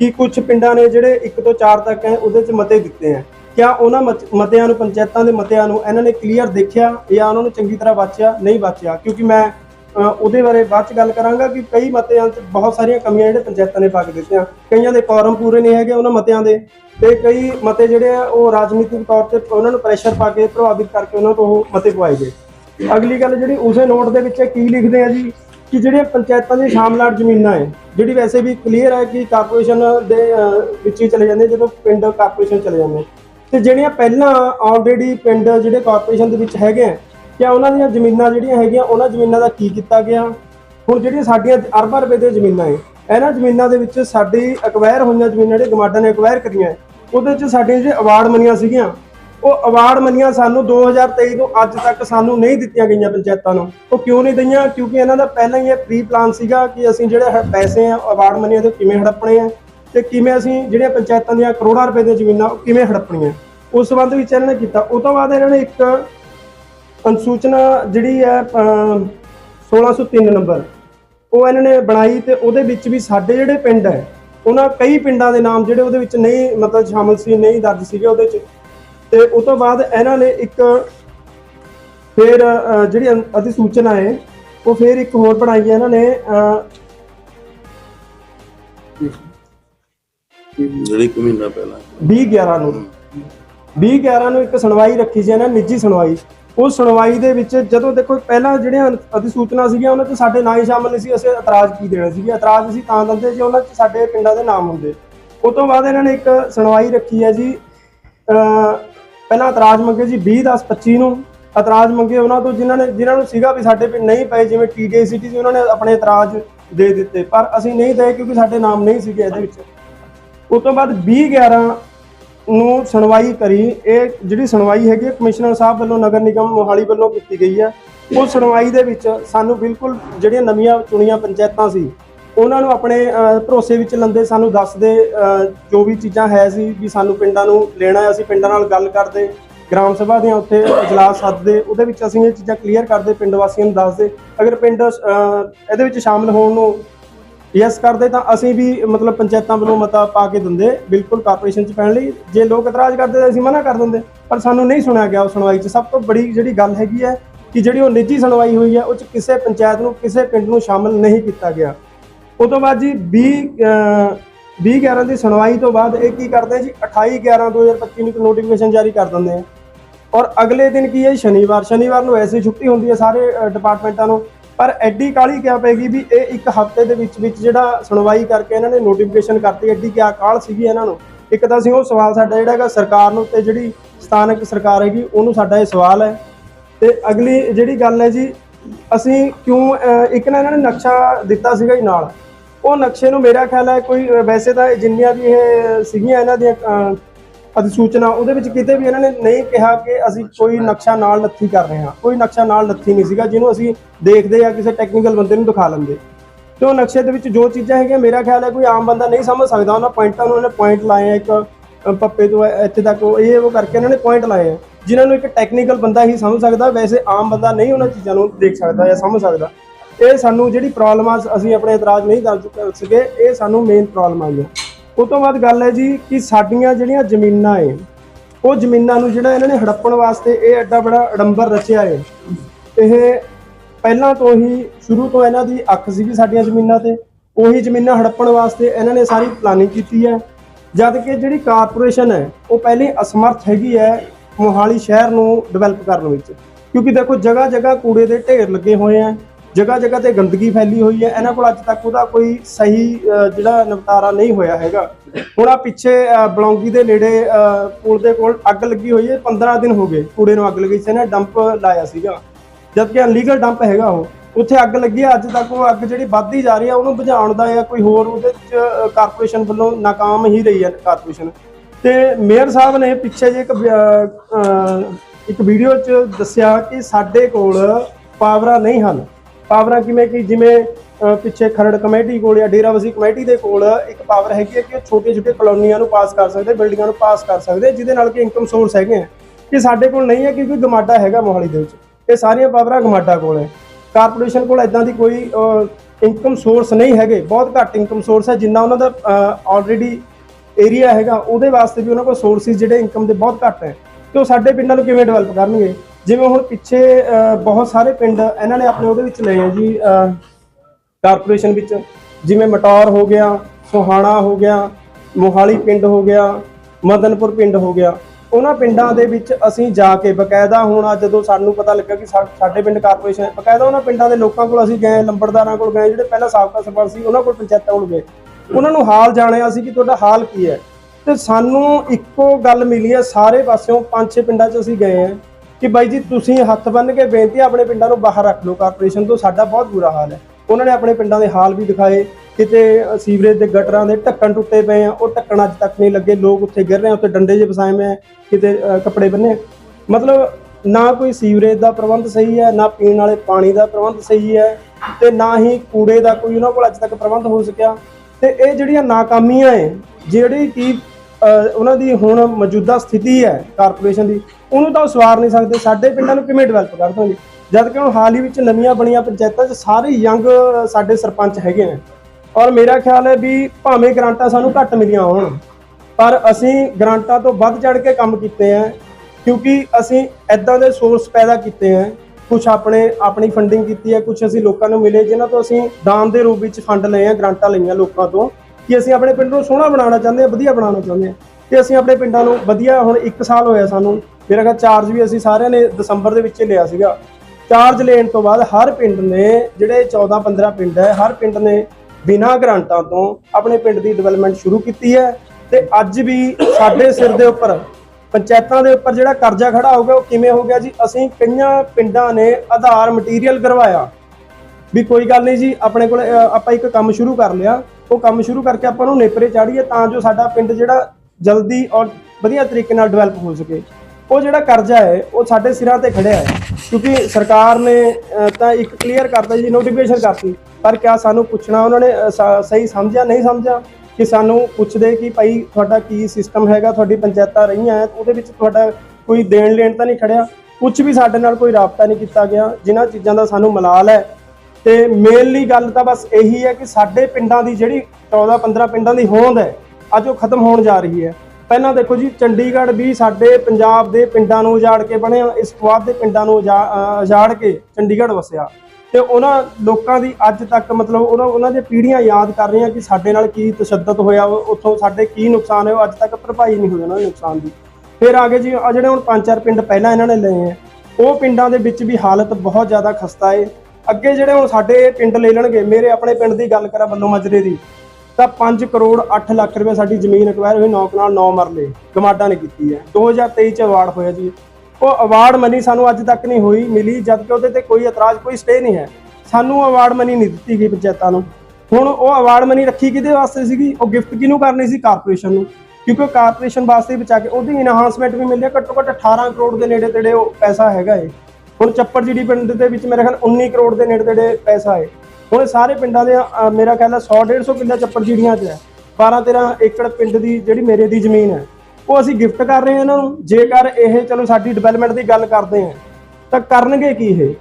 ਕਿ ਕੁਝ ਪਿੰਡਾਂ ਨੇ ਜਿਹੜੇ 1 ਤੋਂ 4 ਤੱਕ ਹੈ, ਉਹਦੇ 'ਚ ਮਤੇ ਦਿੱਤੇ ਆ। ਕਿਆ ਉਹਨਾਂ ਮਤ- ਮਤਿਆਂ ਨੂੰ, ਪੰਚਾਇਤਾਂ ਦੇ ਮਤਿਆਂ ਨੂੰ ਇਹਨਾਂ ਨੇ ਕਲੀਅਰ ਦੇਖਿਆ ਜਾਂ ਉਹਨਾਂ ਨੂੰ ਚੰਗੀ ਤਰ੍ਹਾਂ ਵਾਚਿਆ, ਨਹੀਂ ਵਾਚਿਆ? ਕਿਉਂਕਿ ਮੈਂ ਉਹਦੇ ਬਾਰੇ ਬਾਅਦ ਚ ਗੱਲ ਕਰਾਂਗਾ ਕਿ ਕਈ ਮਤਿਆਂ 'ਚ ਬਹੁਤ ਸਾਰੀਆਂ ਕਮੀਆਂ ਜਿਹੜੇ ਪੰਚਾਇਤਾਂ ਨੇ ਪਾ ਕੇ ਦਿੱਤੀਆਂ। ਕਈਆਂ ਦੇ ਫਾਰਮ ਪੂਰੇ ਨਹੀਂ ਹੈਗੇ ਉਹਨਾਂ ਮਤਿਆਂ ਦੇ ਤੇ ਕਈ ਮਤੇ ਜਿਹੜੇ ਆ ਉਹ ਰਾਜਨੀਤਿਕ ਤੌਰ ਤੇ ਉਹਨਾਂ ਨੂੰ ਪ੍ਰੈਸ਼ਰ ਪਾ ਕੇ ਪ੍ਰਭਾਵਿਤ ਕਰਕੇ ਉਹਨਾਂ ਤੋਂ ਉਹ ਮਤੇ ਪਵਾਏ ਗਏ। ਅਗਲੀ ਗੱਲ ਜਿਹੜੀ ਉਸੇ ਨੋਟ ਦੇ ਵਿੱਚ ਕੀ ਲਿਖਦੇ ਆ ਜੀ ਕਿ ਜਿਹੜੀਆਂ ਪੰਚਾਇਤਾਂ ਦੀਆਂ ਸ਼ਾਮਲਾਟ ਜ਼ਮੀਨਾਂ ਹੈ ਜਿਹੜੀ ਵੈਸੇ ਵੀ ਕਲੀਅਰ ਹੈ ਕਿ ਕਾਰਪੋਰੇਸ਼ਨ ਦੇ ਵਿੱਚ ਹੀ ਚਲੇ ਜਾਂਦੇ ਜਦੋਂ ਪਿੰਡ ਕਾਰਪੋਰੇਸ਼ਨ ਚਲੇ ਜਾਂਦੇ ਤੇ ਜਿਹੜੀਆਂ ਪਹਿਲਾਂ ਆਲਰੇਡੀ ਪਿੰਡ ਜਿਹੜੇ ਕਾਰਪੋਰੇਸ਼ਨ ਦੇ ਵਿੱਚ ਹੈਗੇ ਆ, ਕਿਆ ਉਹਨਾਂ ਦੀਆਂ ਜ਼ਮੀਨਾਂ ਜਿਹੜੀਆਂ ਹੈਗੀਆਂ, ਉਹਨਾਂ ਜ਼ਮੀਨਾਂ ਦਾ ਕੀ ਕੀਤਾ ਗਿਆ? ਹੁਣ ਜਿਹੜੀਆਂ ਸਾਡੀਆਂ ਅਰਬਾਂ ਰੁਪਏ ਦੀਆਂ ਜ਼ਮੀਨਾਂ ਹੈ ਇਹਨਾਂ ਜ਼ਮੀਨਾਂ ਦੇ ਵਿੱਚ ਸਾਡੀ ਅਕਵਾਇਰ ਹੋਈਆਂ ਜ਼ਮੀਨਾਂ ਜਿਹੜੇ ਗਮਾਡਾ ਨੇ ਅਕਵਾਇਰ ਕਰੀਆਂ, ਉਹਦੇ ਵਿੱਚ ਸਾਡੀਆਂ ਜਿਹੜੇ ਅਵਾਰਡ ਮਨੀਆਂ ਸੀਗੀਆਂ, ਉਹ ਅਵਾਰਡ ਮਨੀਆਂ ਸਾਨੂੰ 2023 ਤੋਂ ਅੱਜ ਤੱਕ ਸਾਨੂੰ ਨਹੀਂ ਦਿੱਤੀਆਂ ਗਈਆਂ ਪੰਚਾਇਤਾਂ ਨੂੰ। ਉਹ ਕਿਉਂ ਨਹੀਂ ਦਈਆਂ? ਕਿਉਂਕਿ ਇਹਨਾਂ ਦਾ ਪਹਿਲਾਂ ਹੀ ਇਹ ਪ੍ਰੀ ਪਲਾਨ ਸੀਗਾ ਕਿ ਅਸੀਂ ਜਿਹੜੇ ਪੈਸੇ ਆ ਅਵਾਰਡ ਮਨੀਆਂ ਦੇ ਕਿਵੇਂ ਹੜੱਪਣੇ ਆ ਤੇ ਕਿਵੇਂ ਅਸੀਂ ਜਿਹੜੀਆਂ ਪੰਚਾਇਤਾਂ ਦੀਆਂ ਕਰੋੜਾਂ ਰੁਪਏ ਦੀਆਂ ਜ਼ਮੀਨਾਂ ਉਹ ਕਿਵੇਂ ਹੜਪਣੀਆਂ? ਉਸ ਸੰਬੰਧ ਵਿੱਚ ਇਹਨਾਂ ਨੇ ਕੀਤਾ। ਉਸ ਤੋਂ ਬਾਅਦ ਇਹਨਾਂ ਨੇ ਇੱਕ ਅਨਸੂਚਨਾ ਜਿਹੜੀ ਹੈ ਅਮ, 1603 ਨੰਬਰ ਉਹ ਇਹਨਾਂ ਨੇ ਬਣਾਈ ਤੇ ਉਹਦੇ ਵਿੱਚ ਵੀ ਸਾਡੇ ਜਿਹੜੇ ਪਿੰਡ ਹੈ ਉਹਨਾਂ ਕਈ ਪਿੰਡਾਂ ਦੇ ਨਾਮ ਜਿਹੜੇ ਉਹਦੇ ਵਿੱਚ ਨਹੀਂ ਮਤਲਬ ਸ਼ਾਮਲ ਸੀ ਨਹੀਂ ਦਰਜ ਸੀਗੇ ਉਹਦੇ 'ਚ। ਤੇ ਉਸ ਤੋਂ ਬਾਅਦ ਇਹਨਾਂ ਨੇ ਇੱਕ ਫਿਰ ਜਿਹੜੀ ਅਧਿਸੂਚਨਾ ਹੈ ਉਹ ਫਿਰ ਇੱਕ ਹੋਰ ਬਣਾਈ ਹੈ। ਇਹਨਾਂ ਨੇ
ਜਿਹੜੀ ਇੱਕ ਮਹੀਨਾ ਪਹਿਲਾਂ।
20 11 ਨੂੰ। 20 11 ਨੂੰ ਇੱਕ ਸੁਣਵਾਈ ਰੱਖੀ ਸੀ ਇਹਨਾਂ ਨੇ ਨਿੱਜੀ ਸੁਣਵਾਈ। ਉਸ ਸੁਣਵਾਈ ਦੇ ਵਿੱਚ ਜਦੋਂ ਦੇਖੋ ਪਹਿਲਾਂ ਜਿਹੜੀਆਂ ਅਧਿਸੂਚਨਾ ਸੀਗੀਆਂ ਉਹਨਾਂ 'ਚ ਸਾਡੇ ਨਾਂ ਹੀ ਸ਼ਾਮਲ ਨਹੀਂ ਸੀ ਅਸੀਂ ਇਤਰਾਜ਼ ਕੀ ਦੇਣਾ ਸੀਗਾ? ਇਤਰਾਜ਼ ਅਸੀਂ ਤਾਂ ਦਿੰਦੇ ਜੇ ਉਹਨਾਂ 'ਚ ਸਾਡੇ ਪਿੰਡਾਂ ਦੇ ਨਾਮ ਹੁੰਦੇ। ਉਸ ਤੋਂ ਬਾਅਦ ਇਹਨਾਂ ਨੇ ਇੱਕ ਸੁਣਵਾਈ ਰੱਖੀ ਹੈ ਜੀ ਪਹਿਲਾਂ ਇਤਰਾਜ਼ ਮੰਗੇ ਜੀ 20 10 25 ਨੂੰ। ਇਤਰਾਜ਼ ਮੰਗੇ ਉਹਨਾਂ ਤੋਂ ਜਿਨ੍ਹਾਂ ਨੇ ਜਿਨ੍ਹਾਂ ਨੂੰ ਸੀਗਾ ਵੀ ਸਾਡੇ ਪਿੰਡ ਨਹੀਂ ਪਏ ਜਿਵੇਂ ਟੀਡੀ ਸਿਟੀ ਸੀ ਉਹਨਾਂ ਨੇ ਆਪਣੇ ਇਤਰਾਜ਼ ਦੇ ਦਿੱਤੇ। ਪਰ ਅਸੀਂ ਨਹੀਂ ਦੇ ਕਿਉਂਕਿ ਸਾਡੇ ਨਾਮ ਨਹੀਂ ਸੀਗੇ ਇਹਦੇ ਵਿੱਚ। ਉਸ ਤੋਂ ਬਾਅਦ 20 11 ਨੂੰ ਸੁਣਵਾਈ ਕਰੀ। ਇਹ ਜਿਹੜੀ ਸੁਣਵਾਈ ਹੈਗੀ ਹੈ, ਕਮਿਸ਼ਨਰ ਸਾਹਿਬ ਵੱਲੋਂ ਨਗਰ ਨਿਗਮ ਮੋਹਾਲੀ ਵੱਲੋਂ ਕੀਤੀ ਗਈ ਹੈ। ਉਹ ਸੁਣਵਾਈ ਦੇ ਵਿੱਚ ਸਾਨੂੰ ਬਿਲਕੁਲ ਜਿਹੜੀਆਂ ਨਵੀਆਂ ਚੁਣੀਆਂ ਪੰਚਾਇਤਾਂ ਸੀ ਉਹਨਾਂ ਨੂੰ ਆਪਣੇ ਭਰੋਸੇ ਵਿੱਚ ਲੰਦੇ ਸਾਨੂੰ ਦੱਸਦੇ ਜੋ ਵੀ ਚੀਜ਼ਾਂ ਹੈ ਸੀ ਵੀ ਸਾਨੂੰ ਪਿੰਡਾਂ ਨੂੰ ਲੈਣਾ ਹੈ ਅਸੀਂ ਪਿੰਡਾਂ ਨਾਲ ਗੱਲ ਕਰਦੇ ਗ੍ਰਾਮ ਸਭਾ ਦੀਆਂ ਉੱਥੇ ਇਜਲਾਸ ਸੱਦਦੇ ਉਹਦੇ ਵਿੱਚ ਅਸੀਂ ਇਹ ਚੀਜ਼ਾਂ ਕਲੀਅਰ ਕਰਦੇ ਪਿੰਡ ਵਾਸੀਆਂ ਨੂੰ ਦੱਸਦੇ। ਅਗਰ ਪਿੰਡ ਇਹਦੇ ਵਿੱਚ ਸ਼ਾਮਲ ਹੋਣ ਨੂੰ ਯੈਸ ਕਰਦੇ ਤਾਂ ਅਸੀਂ ਵੀ ਮਤਲਬ ਪੰਚਾਇਤਾਂ ਵੱਲੋਂ ਮਤਾ ਪਾ ਕੇ ਦਿੰਦੇ ਬਿਲਕੁਲ ਕਾਰਪੋਰੇਸ਼ਨ ਚ ਪੈਣ ਲਈ। ਜੇ ਲੋਕ ਇਤਰਾਜ਼ ਕਰਦੇ ਤਾਂ ਅਸੀਂ ਮਨਾ ਕਰ ਦਿੰਦੇ ਪਰ ਸਾਨੂੰ ਨਹੀਂ ਸੁਣਿਆ ਗਿਆ ਉਸ ਸੁਣਵਾਈ 'ਚ। ਸਭ ਤੋਂ ਬੜੀ ਜਿਹੜੀ ਗੱਲ ਹੈਗੀ ਹੈ ਕਿ ਜਿਹੜੀ ਉਹ ਨਿੱਜੀ ਸੁਣਵਾਈ ਹੋਈ ਹੈ ਉਹ 'ਚ ਕਿਸੇ ਪੰਚਾਇਤ ਨੂੰ ਕਿਸੇ ਪਿੰਡ ਨੂੰ ਸ਼ਾਮਲ ਨਹੀਂ ਕੀਤਾ ਗਿਆ। ਉਸ ਤੋਂ ਬਾਅਦ ਜੀ 20 ਅਹ, 20 11 ਦੀ ਸੁਣਵਾਈ ਤੋਂ ਬਾਅਦ ਇਹ ਕੀ ਕਰਦੇ ਆ ਜੀ 28 11 2025 ਨੂੰ ਇੱਕ ਨੋਟੀਫਿਕੇਸ਼ਨ ਜਾਰੀ ਕਰ ਦਿੰਦੇ ਆ। ਔਰ ਅਗਲੇ ਦਿਨ ਕੀ ਹੈ ਸ਼ਨੀਵਾਰ। ਸ਼ਨੀਵਾਰ ਨੂੰ ਐਸੀ ਛੁੱਟੀ ਹੁੰਦੀ ਹੈ ਸਾਰੇ ਡਿਪਾਰਟਮੈਂਟਾਂ ਨੂੰ। ਪਰ ਐਡੀ ਕਾਲੀ ਕਿਆ ਪੈਗੀ ਵੀ ਇਹ ਇੱਕ ਹਫ਼ਤੇ ਦੇ ਵਿੱਚ ਵਿੱਚ ਜਿਹੜਾ ਸੁਣਵਾਈ ਕਰਕੇ ਇਹਨਾਂ ਨੇ ਨੋਟੀਫਿਕੇਸ਼ਨ ਕਰਤੀ, ਐਡੀ ਕਿਆ ਕਾਲ ਸੀਗੀ ਇਹਨਾਂ ਨੂੰ? ਇੱਕ ਤਾਂ ਅਸੀਂ ਉਹ ਸਵਾਲ ਸਾਡਾ ਜਿਹੜਾ ਹੈਗਾ ਸਰਕਾਰ ਨੂੰ ਤੇ ਜਿਹੜੀ ਸਥਾਨਕ ਸਰਕਾਰ ਹੈਗੀ, ਉਹਨੂੰ ਸਾਡਾ ਇਹ ਸਵਾਲ ਹੈ। ਤੇ ਅਗਲੀ ਜਿਹੜੀ ਗੱਲ ਹੈ ਜੀ, ਅਸੀਂ ਕਿਉਂ ਇੱਕ ਨਾ ਇਹਨਾਂ ਨੇ ਨਕਸ਼ਾ ਦਿੱਤਾ ਸੀਗਾ ਜੀ ਨਾਲ। ਉਹ ਨਕਸ਼ੇ ਨੂੰ ਮੇਰਾ ਖਿਆਲ ਹੈ ਕੋਈ ਵੈਸੇ ਤਾਂ ਜਿੰਨੀਆਂ ਵੀ ਇਹ ਸੀਗੀਆਂ ਇਹਨਾਂ ਦੀਆਂ ਅਧਿਸੂਚਨਾ ਉਹਦੇ ਵਿੱਚ ਕਿਤੇ ਵੀ ਇਹਨਾਂ ਨੇ ਨਹੀਂ ਕਿਹਾ ਕਿ ਅਸੀਂ ਕੋਈ ਨਕਸ਼ਾ ਨਾਲ ਨੱਥੀ ਕਰ ਰਹੇ ਹਾਂ। ਕੋਈ ਨਕਸ਼ਾ ਨਾਲ ਨੱਥੀ ਨਹੀਂ ਸੀਗਾ, ਜਿਹਨੂੰ ਅਸੀਂ ਦੇਖਦੇ ਆ ਕਿਸੇ ਟੈਕਨੀਕਲ ਬੰਦੇ ਨੂੰ ਦਿਖਾ ਲੈਂਦੇ। ਤੇ ਉਹ ਨਕਸ਼ੇ ਦੇ ਵਿੱਚ ਜੋ ਚੀਜ਼ਾਂ ਹੈਗੀਆਂ, ਮੇਰਾ ਖਿਆਲ ਹੈ ਕੋਈ ਆਮ ਬੰਦਾ ਨਹੀਂ ਸਮਝ ਸਕਦਾ। ਉਹਨਾਂ ਪੁਆਇੰਟਾਂ ਨੂੰ ਉਹਨਾਂ ਪੁਆਇੰਟ ਲਾਏ ਆ, ਇੱਕ ਪੱਪੇ ਤੋਂ ਇੱਥੇ ਤੱਕ ਉਹ, ਇਹ, ਉਹ ਕਰਕੇ ਇਹਨਾਂ ਨੇ ਪੁਆਇੰਟ ਲਾਏ ਆ, ਜਿਨ੍ਹਾਂ ਨੂੰ ਇੱਕ ਟੈਕਨੀਕਲ ਬੰਦਾ ਹੀ ਸਮਝ ਸਕਦਾ। ਵੈਸੇ ਆਮ ਬੰਦਾ ਨਹੀਂ ਉਹਨਾਂ ਚੀਜ਼ਾਂ ਨੂੰ ਦੇਖ ਸਕਦਾ ਜਾਂ ਸਮਝ ਸਕਦਾ। ਇਹ ਸਾਨੂੰ ਜਿਹੜੀ ਪ੍ਰੋਬਲਮ ਆ, ਅਸੀਂ ਆਪਣੇ ਇਤਰਾਜ਼ ਨਹੀਂ ਦੱਸ ਕਰ ਸਕੇ। ਇਹ ਸਾਨੂੰ ਮੇਨ ਪ੍ਰੋਬਲਮ ਆਈ ਹੈ ਉਸ ਤੋਂ ਬਾਅਦ ਗੱਲ ਹੈ ਜੀ ਕਿ ਸਾਡੀਆਂ ਜਿਹੜੀਆਂ ਜ਼ਮੀਨਾਂ ਏ, ਉਹ ਜ਼ਮੀਨਾਂ ਨੂੰ ਜਿਹੜਾ ਇਹਨਾਂ ਨੇ ਹੜੱਪਣ ਵਾਸਤੇ ਇਹ ਐਡਾ ਬੜਾ ਅਡੰਬਰ ਰਚਿਆ ਏ। ਇਹ ਪਹਿਲਾਂ ਤੋਂ ਹੀ ਸ਼ੁਰੂ ਤੋਂ ਇਹਨਾਂ ਦੀ ਅੱਖ ਸੀਗੀ ਸਾਡੀਆਂ ਜ਼ਮੀਨਾਂ ਤੇ। ਉਹੀ ਜ਼ਮੀਨਾਂ ਹੜੱਪਣ ਵਾਸਤੇ ਇਹਨਾਂ ਨੇ ਸਾਰੀ ਪਲਾਨਿੰਗ ਕੀਤੀ ਹੈ। ਜਦ ਕਿ ਜਿਹੜੀ ਕਾਰਪੋਰੇਸ਼ਨ ਹੈ, ਉਹ ਪਹਿਲੇ ਅਸਮਰਥ ਹੈਗੀ ਹੈ ਮੋਹਾਲੀ ਸ਼ਹਿਰ ਨੂੰ ਡਿਵੈਲਪ ਕਰਨ ਵਿੱਚ। ਕਿਉਂਕਿ ਦੇਖੋ ਜਗ੍ਹਾ ਜਗ੍ਹਾ ਕੂੜੇ ਦੇ ਢੇਰ ਲੱਗੇ ਹੋਏ ਆ ਜਗ੍ਹਾ ਜਗ੍ਹਾ ਤੇ ਗੰਦਗੀ ਫੈਲੀ ਹੋਈ ਹੈ। ਇਹਨਾਂ ਕੋਲ ਅੱਜ ਤੱਕ ਉਹਦਾ ਕੋਈ ਸਹੀ ਜਿਹੜਾ ਨਿਪਟਾਰਾ ਨਹੀਂ ਹੋਇਆ ਹੈਗਾ। ਹੁਣ ਆ ਪਿੱਛੇ ਬਲੌਂਗੀ ਦੇ ਨੇੜੇ ਪੁਲ ਦੇ ਕੋਲ ਅੱਗ ਲੱਗੀ ਹੋਈ ਹੈ। 15 ਦਿਨ ਹੋ ਗਏ ਕੂੜੇ ਨੂੰ ਅੱਗ ਲੱਗੀ ਸੀ। ਨਾ ਡੰਪ ਲਾਇਆ ਸੀਗਾ। ਜਦਕਿ ਅਨਲੀਗਲ ਡੰਪ ਹੈਗਾ ਉਹ, ਉੱਥੇ ਅੱਗ ਲੱਗੀ ਹੈ। ਅੱਜ ਤੱਕ ਉਹ ਅੱਗ ਜਿਹੜੀ ਵੱਧਦੀ ਜਾ ਰਹੀ ਹੈ, ਉਹਨੂੰ ਬੁਝਾਉਣ ਦਾ ਜਾਂ ਕੋਈ ਹੋਰ ਉਹਦੇ ਵਿੱਚ ਕਾਰਪੋਰੇਸ਼ਨ ਵੱਲੋਂ ਨਾਕਾਮ ਹੀ ਰਹੀ ਹੈ ਕਾਰਪੋਰੇਸ਼ਨ। ਤੇ ਮੇਅਰ ਸਾਹਿਬ ਨੇ ਪਿੱਛੇ ਜੇ ਇੱਕ ਇੱਕ ਵੀਡੀਓ 'ਚ ਦੱਸਿਆ ਕਿ ਸਾਡੇ ਕੋਲ ਪਾਵਰਾਂ ਨਹੀਂ ਹਨ। ਪਾਵਰਾਂ ਕਿਵੇਂ ਕਿ ਜਿਵੇਂ ਪਿੱਛੇ ਖਰੜ ਕਮੇਟੀ ਕੋਲ ਜਾਂ ਡੇਰਾਬੱਸੀ ਕਮੇਟੀ ਦੇ ਕੋਲ ਇੱਕ ਪਾਵਰ ਹੈਗੀ ਹੈ ਕਿ ਉਹ ਛੋਟੇ ਛੋਟੇ ਕਲੋਨੀਆਂ ਨੂੰ ਪਾਸ ਕਰ ਸਕਦੇ, ਬਿਲਡਿੰਗਾਂ ਨੂੰ ਪਾਸ ਕਰ ਸਕਦੇ, ਜਿਹਦੇ ਨਾਲ ਕਿ ਇਨਕਮ ਸੋਰਸ ਹੈਗੇ ਆ। ਕਿ ਸਾਡੇ ਕੋਲ ਨਹੀਂ ਹੈ ਕਿਉਂਕਿ ਗਮਾਡਾ ਹੈਗਾ ਮੋਹਾਲੀ ਦੇ ਵਿੱਚ। ਇਹ ਸਾਰੀਆਂ ਪਾਵਰਾਂ ਗਮਾਡਾ ਕੋਲ ਹੈ। ਕਾਰਪੋਰੇਸ਼ਨ ਕੋਲ ਇਦਾਂ ਦੀ ਕੋਈ ਇਨਕਮ ਸੋਰਸ ਨਹੀਂ ਹੈਗੇ। ਬਹੁਤ ਘੱਟ ਇਨਕਮ ਸੋਰਸ ਹੈ ਜਿੰਨਾ ਉਹਨਾਂ ਦਾ ਆਲਰੇਡੀ ਏਰੀਆ ਹੈਗਾ। ਉਹਦੇ ਵਾਸਤੇ ਵੀ ਉਹਨਾਂ ਕੋਲ ਸੋਰਸਿਸ ਜਿਹੜੇ ਇਨਕਮ ਦੇ ਬਹੁਤ ਘੱਟ ਹੈ। ਤੇ ਉਹ ਸਾਡੇ ਪਿੰਡਾਂ ਨੂੰ ਕਿਵੇਂ ਡਿਵੈਲਪ ਕਰਨਗੇ? ਜਿਵੇਂ ਹੁਣ ਪਿੱਛੇ ਬਹੁਤ ਸਾਰੇ ਪਿੰਡ ਇਹਨਾਂ ਨੇ ਆਪਣੇ ਉਹਦੇ ਵਿੱਚ ਲਏ ਆ ਜੀ ਕਾਰਪੋਰੇਸ਼ਨ ਵਿੱਚ। ਜਿਵੇਂ ਮਟੌਰ ਹੋ ਗਿਆ, ਸੋਹਾਣਾ ਹੋ ਗਿਆ, ਮੋਹਾਲੀ ਪਿੰਡ ਹੋ ਗਿਆ, ਮਦਨਪੁਰ ਪਿੰਡ ਹੋ ਗਿਆ। ਉਹਨਾਂ ਪਿੰਡਾਂ ਦੇ ਵਿੱਚ ਅਸੀਂ ਜਾ ਕੇ ਬਕਾਇਦਾ ਹੁਣ ਜਦੋਂ ਸਾਨੂੰ ਪਤਾ ਲੱਗਾ ਕਿ ਸਾਡੇ ਪਿੰਡ ਕਾਰਪੋਰੇਸ਼ਨ ਹੈ, ਬਕਾਇਦਾ ਉਹਨਾਂ ਪਿੰਡਾਂ ਦੇ ਲੋਕਾਂ ਕੋਲ ਅਸੀਂ ਗਏ, ਲੰਬੜਦਾਰਾਂ ਕੋਲ ਗਏ, ਜਿਹੜੇ ਪਹਿਲਾਂ ਸਾਬਕਾ ਸਰਪੰਚ ਸੀ, ਉਹਨਾਂ ਕੋਲ ਪੰਚਾਇਤਾਂ ਕੋਲ ਗਏ। ਉਹਨਾਂ ਨੂੰ ਹਾਲ ਜਾਣਿਆ ਸੀ ਕਿ ਤੁਹਾਡਾ ਹਾਲ ਕੀ ਹੈ। ਤੇ ਸਾਨੂੰ ਇੱਕੋ ਗੱਲ ਮਿਲੀ ਹੈ, ਸਾਰੇ ਪਾਸਿਓਂ ਪੰਜ ਛੇ ਪਿੰਡਾਂ 'ਚ ਅਸੀਂ ਗਏ ਹਾਂ। ਕਿ ਬਾਈ ਜੀ ਤੁਸੀਂ ਹੱਥ ਬੰਨ੍ਹ ਕੇ ਬੇਨਤੀ ਆਪਣੇ ਪਿੰਡਾਂ ਨੂੰ ਬਾਹਰ ਰੱਖ ਲਓ। ਕਾਰਪੋਰੇਸ਼ਨ ਤੋਂ ਸਾਡਾ ਬਹੁਤ ਬੁਰਾ ਹਾਲ ਹੈ। ਉਹਨਾਂ ਨੇ ਆਪਣੇ ਪਿੰਡਾਂ ਦੇ ਹਾਲ ਵੀ ਦਿਖਾਏ। ਕਿਤੇ ਸੀਵਰੇਜ ਦੇ ਗਟਰਾਂ ਦੇ ਢੱਕਣ ਟੁੱਟੇ ਪਏ ਆ। ਉਹ ਢੱਕਣ ਅੱਜ ਤੱਕ ਨਹੀਂ ਲੱਗੇ। ਲੋਕ ਉੱਥੇ ਗਿਰ ਰਹੇ ਆ, ਉੱਥੇ ਡੰਡੇ ਜਿਹੇ ਵਸਾਏ ਹੋਏ ਆ, ਕਿਤੇ ਕੱਪੜੇ ਬੰਨੇ। ਮਤਲਬ ਨਾ ਕੋਈ ਸੀਵਰੇਜ ਦਾ ਪ੍ਰਬੰਧ ਸਹੀ ਹੈ, ਨਾ ਪੀਣ ਵਾਲੇ ਪਾਣੀ ਦਾ ਪ੍ਰਬੰਧ ਸਹੀ ਹੈ ਤੇ ਨਾ ਹੀ ਕੂੜੇ ਦਾ ਕੋਈ ਉਹਨਾਂ ਕੋਲ ਅੱਜ ਤੱਕ ਪ੍ਰਬੰਧ ਹੋ ਸਕਿਆ। ਤੇ ਇਹ ਜਿਹੜੀਆਂ ਨਾਕਾਮੀਆਂ ਹੈ ਜਿਹੜੀ ਕਿ ਉਹਨਾਂ ਦੀ ਹੁਣ ਮੌਜੂਦਾ ਸਥਿਤੀ ਹੈ ਕਾਰਪੋਰੇਸ਼ਨ ਦੀ ਉਹਨੂੰ ਤਾਂ ਉਹ ਸਵਾਰ ਨਹੀਂ ਸਕਦੇ, ਸਾਡੇ ਪਿੰਡਾਂ ਨੂੰ ਕਿਵੇਂ ਡਿਵੈਲਪ ਕਰ ਦੋਗੇ? ਜਦ ਕਿ ਹੁਣ ਹਾਲ ਹੀ ਵਿੱਚ ਨਵੀਆਂ ਬਣੀਆਂ ਪੰਚਾਇਤਾਂ 'ਚ ਸਾਰੇ ਯੰਗ ਸਾਡੇ ਸਰਪੰਚ ਹੈਗੇ ਨੇ। ਔਰ ਮੇਰਾ ਖਿਆਲ ਹੈ ਵੀ ਭਾਵੇਂ ਗ੍ਰਾਂਟਾਂ ਸਾਨੂੰ ਘੱਟ ਮਿਲੀਆਂ ਹੋਣ, ਪਰ ਅਸੀਂ ਗ੍ਰਾਂਟਾਂ ਤੋਂ ਵੱਧ ਚੜ ਕੇ ਕੰਮ ਕੀਤੇ ਆ, ਕਿਉਂਕਿ ਅਸੀਂ ਐਦਾਂ ਦੇ ਸੋਰਸ ਪੈਦਾ ਕੀਤੇ ਆ। ਕੁਝ ਆਪਣੇ, ਆਪਣੀ ਫੰਡਿੰਗ ਕੀਤੀ ਹੈ ਕੁਝ ਅਸੀਂ ਲੋਕਾਂ ਨੂੰ ਮਿਲੇ, ਜਿਨ੍ਹਾਂ ਤੋਂ ਅਸੀਂ ਦਾਨ ਦੇ ਰੂਪ ਵਿੱਚ ਫੰਡ ਲਏ ਆ, ਗ੍ਰਾਂਟਾਂ ਲਈਆਂ ਲੋਕਾਂ ਤੋਂ, ਕਿ ਅਸੀਂ ਆਪਣੇ ਪਿੰਡ ਨੂੰ ਸੋਹਣਾ ਬਣਾਉਣਾ ਚਾਹੁੰਦੇ ਆ, ਵਧੀਆ ਬਣਾਉਣਾ ਚਾਹੁੰਦੇ ਆ। ਤੇ ਅਸੀਂ ਆਪਣੇ ਪਿੰਡਾਂ ਨੂੰ ਵਧੀਆ, ਹੁਣ 1 ਸਾਲ ਹੋਇਆ ਸਾਨੂੰ ਫਿਰ ਖਿਆਲ ਚਾਰਜ ਵੀ ਅਸੀਂ ਸਾਰਿਆਂ ਨੇ ਦਸੰਬਰ ਦੇ ਵਿੱਚ ਲਿਆ ਸੀਗਾ ਚਾਰਜ ਲੈਣ ਤੋਂ ਬਾਅਦ ਹਰ ਪਿੰਡ ਨੇ ਜਿਹੜੇ 14 15 ਪਿੰਡ ਹੈ, ਹਰ ਪਿੰਡ ਨੇ ਬਿਨਾਂ ਗ੍ਰਾਂਟਾਂ ਤੋਂ ਆਪਣੇ ਪਿੰਡ ਦੀ ਡਿਵੈਲਪਮੈਂਟ ਸ਼ੁਰੂ ਕੀਤੀ ਹੈ ਤੇ ਅੱਜ ਵੀ ਸਾਡੇ ਸਿਰ ਦੇ ਉੱਪਰ, ਪੰਚਾਇਤਾਂ ਦੇ ਉੱਪਰ ਜਿਹੜਾ ਕਰਜ਼ਾ ਖੜਾ ਹੋ ਗਿਆ ਉਹ ਕਿਵੇਂ ਹੋ ਗਿਆ ਜੀ? ਅਸੀਂ ਕਈਆਂ ਪਿੰਡਾਂ ਨੇ ਆਧਾਰ ਮਟੀਰੀਅਲ ਕਰਵਾਇਆ। ਵੀ ਕੋਈ ਗੱਲ ਨਹੀਂ ਜੀ, ਆਪਣੇ ਕੋਲ ਆਪਾਂ ਇੱਕ ਕੰਮ ਸ਼ੁਰੂ ਕਰ ਲਿਆ। ਉਹ ਕੰਮ ਸ਼ੁਰੂ ਕਰਕੇ ਆਪਾਂ ਨੂੰ ਨੇਪਰੇ ਚਾੜੀਏ ਤਾਂ ਜੋ ਸਾਡਾ ਪਿੰਡ ਜਿਹੜਾ ਜਲਦੀ ਔਰ ਵਧੀਆ ਤਰੀਕੇ ਨਾਲ ਡਿਵੈਲਪ ਹੋ ਸਕੇ। ਉਹ ਜਿਹੜਾ ਕਰਜ਼ਾ ਹੈ ਉਹ ਸਾਡੇ ਸਿਰਾਂ ਤੇ ਖੜਿਆ ਹੈ। ਕਿਉਂਕਿ ਸਰਕਾਰ ਨੇ ਤਾਂ ਇੱਕ ਕਲੀਅਰ ਕਰਤਾ ਜੀ ਨੋਟੀਫਿਕੇਸ਼ਨ ਕਰਤੀ। ਪਰ ਕਿਆ ਸਾਨੂੰ ਪੁੱਛਣਾ ਉਹਨਾਂ ਨੇ ਸ- ਸਹੀ ਸਮਝਿਆ ਨਹੀਂ ਸਮਝਿਆ? ਕਿ ਸਾਨੂੰ ਪੁੱਛਦੇ ਕਿ ਭਾਈ ਤੁਹਾਡਾ ਕੀ ਸਿਸਟਮ ਹੈਗਾ ਤੁਹਾਡੀ ਪੰਚਾਇਤਾਂ ਰਹੀਆਂ ਹੈ, ਉਹਦੇ ਵਿੱਚ ਤੁਹਾਡਾ ਕੋਈ ਦੇਣ ਲੈਣ ਤਾਂ ਨਹੀਂ ਖੜਿਆ? ਕੁਝ ਵੀ ਸਾਡੇ ਨਾਲ ਕੋਈ ਰਾਬਤਾ ਨਹੀਂ ਕੀਤਾ ਗਿਆ ਜਿਨ੍ਹਾਂ ਚੀਜ਼ਾਂ ਦਾ ਸਾਨੂੰ ਮਲਾਲ ਹੈ। ਤੇ ਮੇਨਲੀ ਗੱਲ ਤਾਂ ਬਸ ਇਹੀ ਹੈ ਕਿ ਸਾਡੇ ਪਿੰਡਾਂ ਦੀ ਜਿਹੜੀ 14 15 ਪਿੰਡਾਂ ਦੀ ਹੋਂਦ ਹੈ ਅੱਜ ਉਹ ਖਤਮ ਹੋਣ ਜਾ ਰਹੀ ਹੈ। ਪਹਿਲਾਂ ਦੇਖੋ ਜੀ ਚੰਡੀਗੜ੍ਹ ਵੀ ਸਾਡੇ ਪੰਜਾਬ ਦੇ ਪਿੰਡਾਂ ਨੂੰ ਉਜਾੜ ਕੇ ਬਣਿਆ ਇਸ ਤੋਂ ਬਾਅਦ ਦੇ ਪਿੰਡਾਂ ਨੂੰ ਉਜਾ- ਉਜਾੜ ਕੇ ਚੰਡੀਗੜ੍ਹ ਵਸਿਆ। ਤੇ ਉਹਨਾਂ ਲੋਕਾਂ ਦੀ ਅੱਜ ਤੱਕ ਮਤਲਬ ਉਹਨਾਂ ਉਹਨਾਂ ਦੀਆਂ ਪੀੜ੍ਹੀਆਂ ਯਾਦ ਕਰ ਰਹੀਆਂ ਕਿ ਸਾਡੇ ਨਾਲ ਕੀ ਤਸ਼ੱਦਦ ਹੋਇਆ ਵਾ, ਉੱਥੋਂ ਸਾਡੇ ਕੀ ਨੁਕਸਾਨ ਹੋਇਆ ਅੱਜ ਤੱਕ ਭਰਪਾਈ ਨਹੀਂ ਹੋਈ ਉਹਨਾਂ ਦੇ ਨੁਕਸਾਨ ਦੀ। ਫਿਰ ਆ ਗਏ ਜੀ ਆ ਜਿਹੜੇ ਹੁਣ ਪੰਜ ਚਾਰ ਪਿੰਡ ਪਹਿਲਾਂ ਇਹਨਾਂ ਨੇ ਲਏ ਆ ਉਹ ਪਿੰਡਾਂ ਦੇ ਵਿੱਚ ਵੀ ਹਾਲਤ ਬਹੁਤ ਜ਼ਿਆਦਾ ਖਸਤਾ ਏ। ਅੱਗੇ ਜਿਹੜੇ ਹੁਣ ਸਾਡੇ ਪਿੰਡ ਲੈ ਲੈਣਗੇ ਮੇਰੇ ਆਪਣੇ ਪਿੰਡ ਦੀ ਗੱਲ ਕਰਾਂ ਵੱਲੋਂ ਮਜਰੇ ਦੀ ਤਾਂ 5 ਕਰੋੜ 8 ਲੱਖ ਰੁਪਏ ਸਾਡੀ ਜ਼ਮੀਨ ਅਕਵਾਇਰ ਹੋਈ 9 ਕਨਾਲ 9 ਮਰਲੇ ਗਮਾਡਾ ਨੇ ਕੀਤੀ ਹੈ। 2023 ਚ ਅਵਾਰਡ ਹੋਇਆ ਜੀ। ਉਹ ਅਵਾਰਡ ਮਨੀ ਸਾਨੂੰ ਅੱਜ ਤੱਕ ਨਹੀਂ ਹੋਈ, ਮਿਲੀ, ਜਦ ਕਿ ਉਹਦੇ ਤੇ ਕੋਈ ਇਤਰਾਜ਼, ਕੋਈ ਸਟੇ ਨਹੀਂ ਹੈ। ਸਾਨੂੰ ਅਵਾਰਡ ਮਨੀ ਨਹੀਂ ਦਿੱਤੀ ਗਈ ਪੰਚਾਇਤਾਂ ਨੂੰ। ਹੁਣ ਉਹ ਅਵਾਰਡ ਮਨੀ ਰੱਖੀ ਕਿਹਦੇ ਵਾਸਤੇ ਸੀਗੀ? ਉਹ ਗਿਫਟ ਕਿਹਨੂੰ ਕਰਨੀ ਸੀ? ਕਾਰਪੋਰੇਸ਼ਨ ਨੂੰ। ਕਿਉਂਕਿ ਉਹ ਕਾਰਪੋਰੇਸ਼ਨ ਵਾਸਤੇ ਬਚਾ ਕੇ ਉਹਦੀ ਇਨਹਾਂਸਮੈਂਟ ਵੀ ਮਿਲਿਆ ਘੱਟੋ ਘੱਟ 18 ਕਰੋੜ ਦੇ ਨੇੜੇ ਤੇੜੇ ਉਹ ਪੈਸਾ ਹੈਗਾ ਏ। ਹੁਣ ਚੱਪੜ ਜਿਹੜੀ ਪਿੰਡ ਦੇ ਵਿੱਚ ਮੇਰੇ ਖਿਆਲ 19 ਕਰੋੜ ਦੇ ਨੇੜੇ ਤੇੜੇ ਪੈਸਾ ਹੈ ਹੁਣ ਇਹ ਸਾਰੇ ਪਿੰਡਾਂ ਦੇ ਅ, ਮੇਰਾ ਖਿਆਲ ਹੈ 100 150 ਕਿੱਲਾ ਚੱਪੜ ਜਿਹੜੀਆਂ 'ਚ ਹੈ। 12 13 ਏਕੜ ਪਿੰਡ ਦੀ ਜਿਹੜੀ ਮੇਰੇ ਦੀ ਜ਼ਮੀਨ ਹੈ ਉਹ ਅਸੀਂ ਗਿਫਟ ਕਰ ਰਹੇ ਹਾਂ ਇਹਨਾਂ ਨੂੰ। ਜੇਕਰ ਇਹ ਚਲੋ ਸਾਡੀ ਡਿਵੈਲਪਮੈਂਟ ਦੀ ਗੱਲ ਕਰਦੇ ਹਾਂ ਤਾਂ ਕਰਨਗੇ ਕੀ ਇਹ?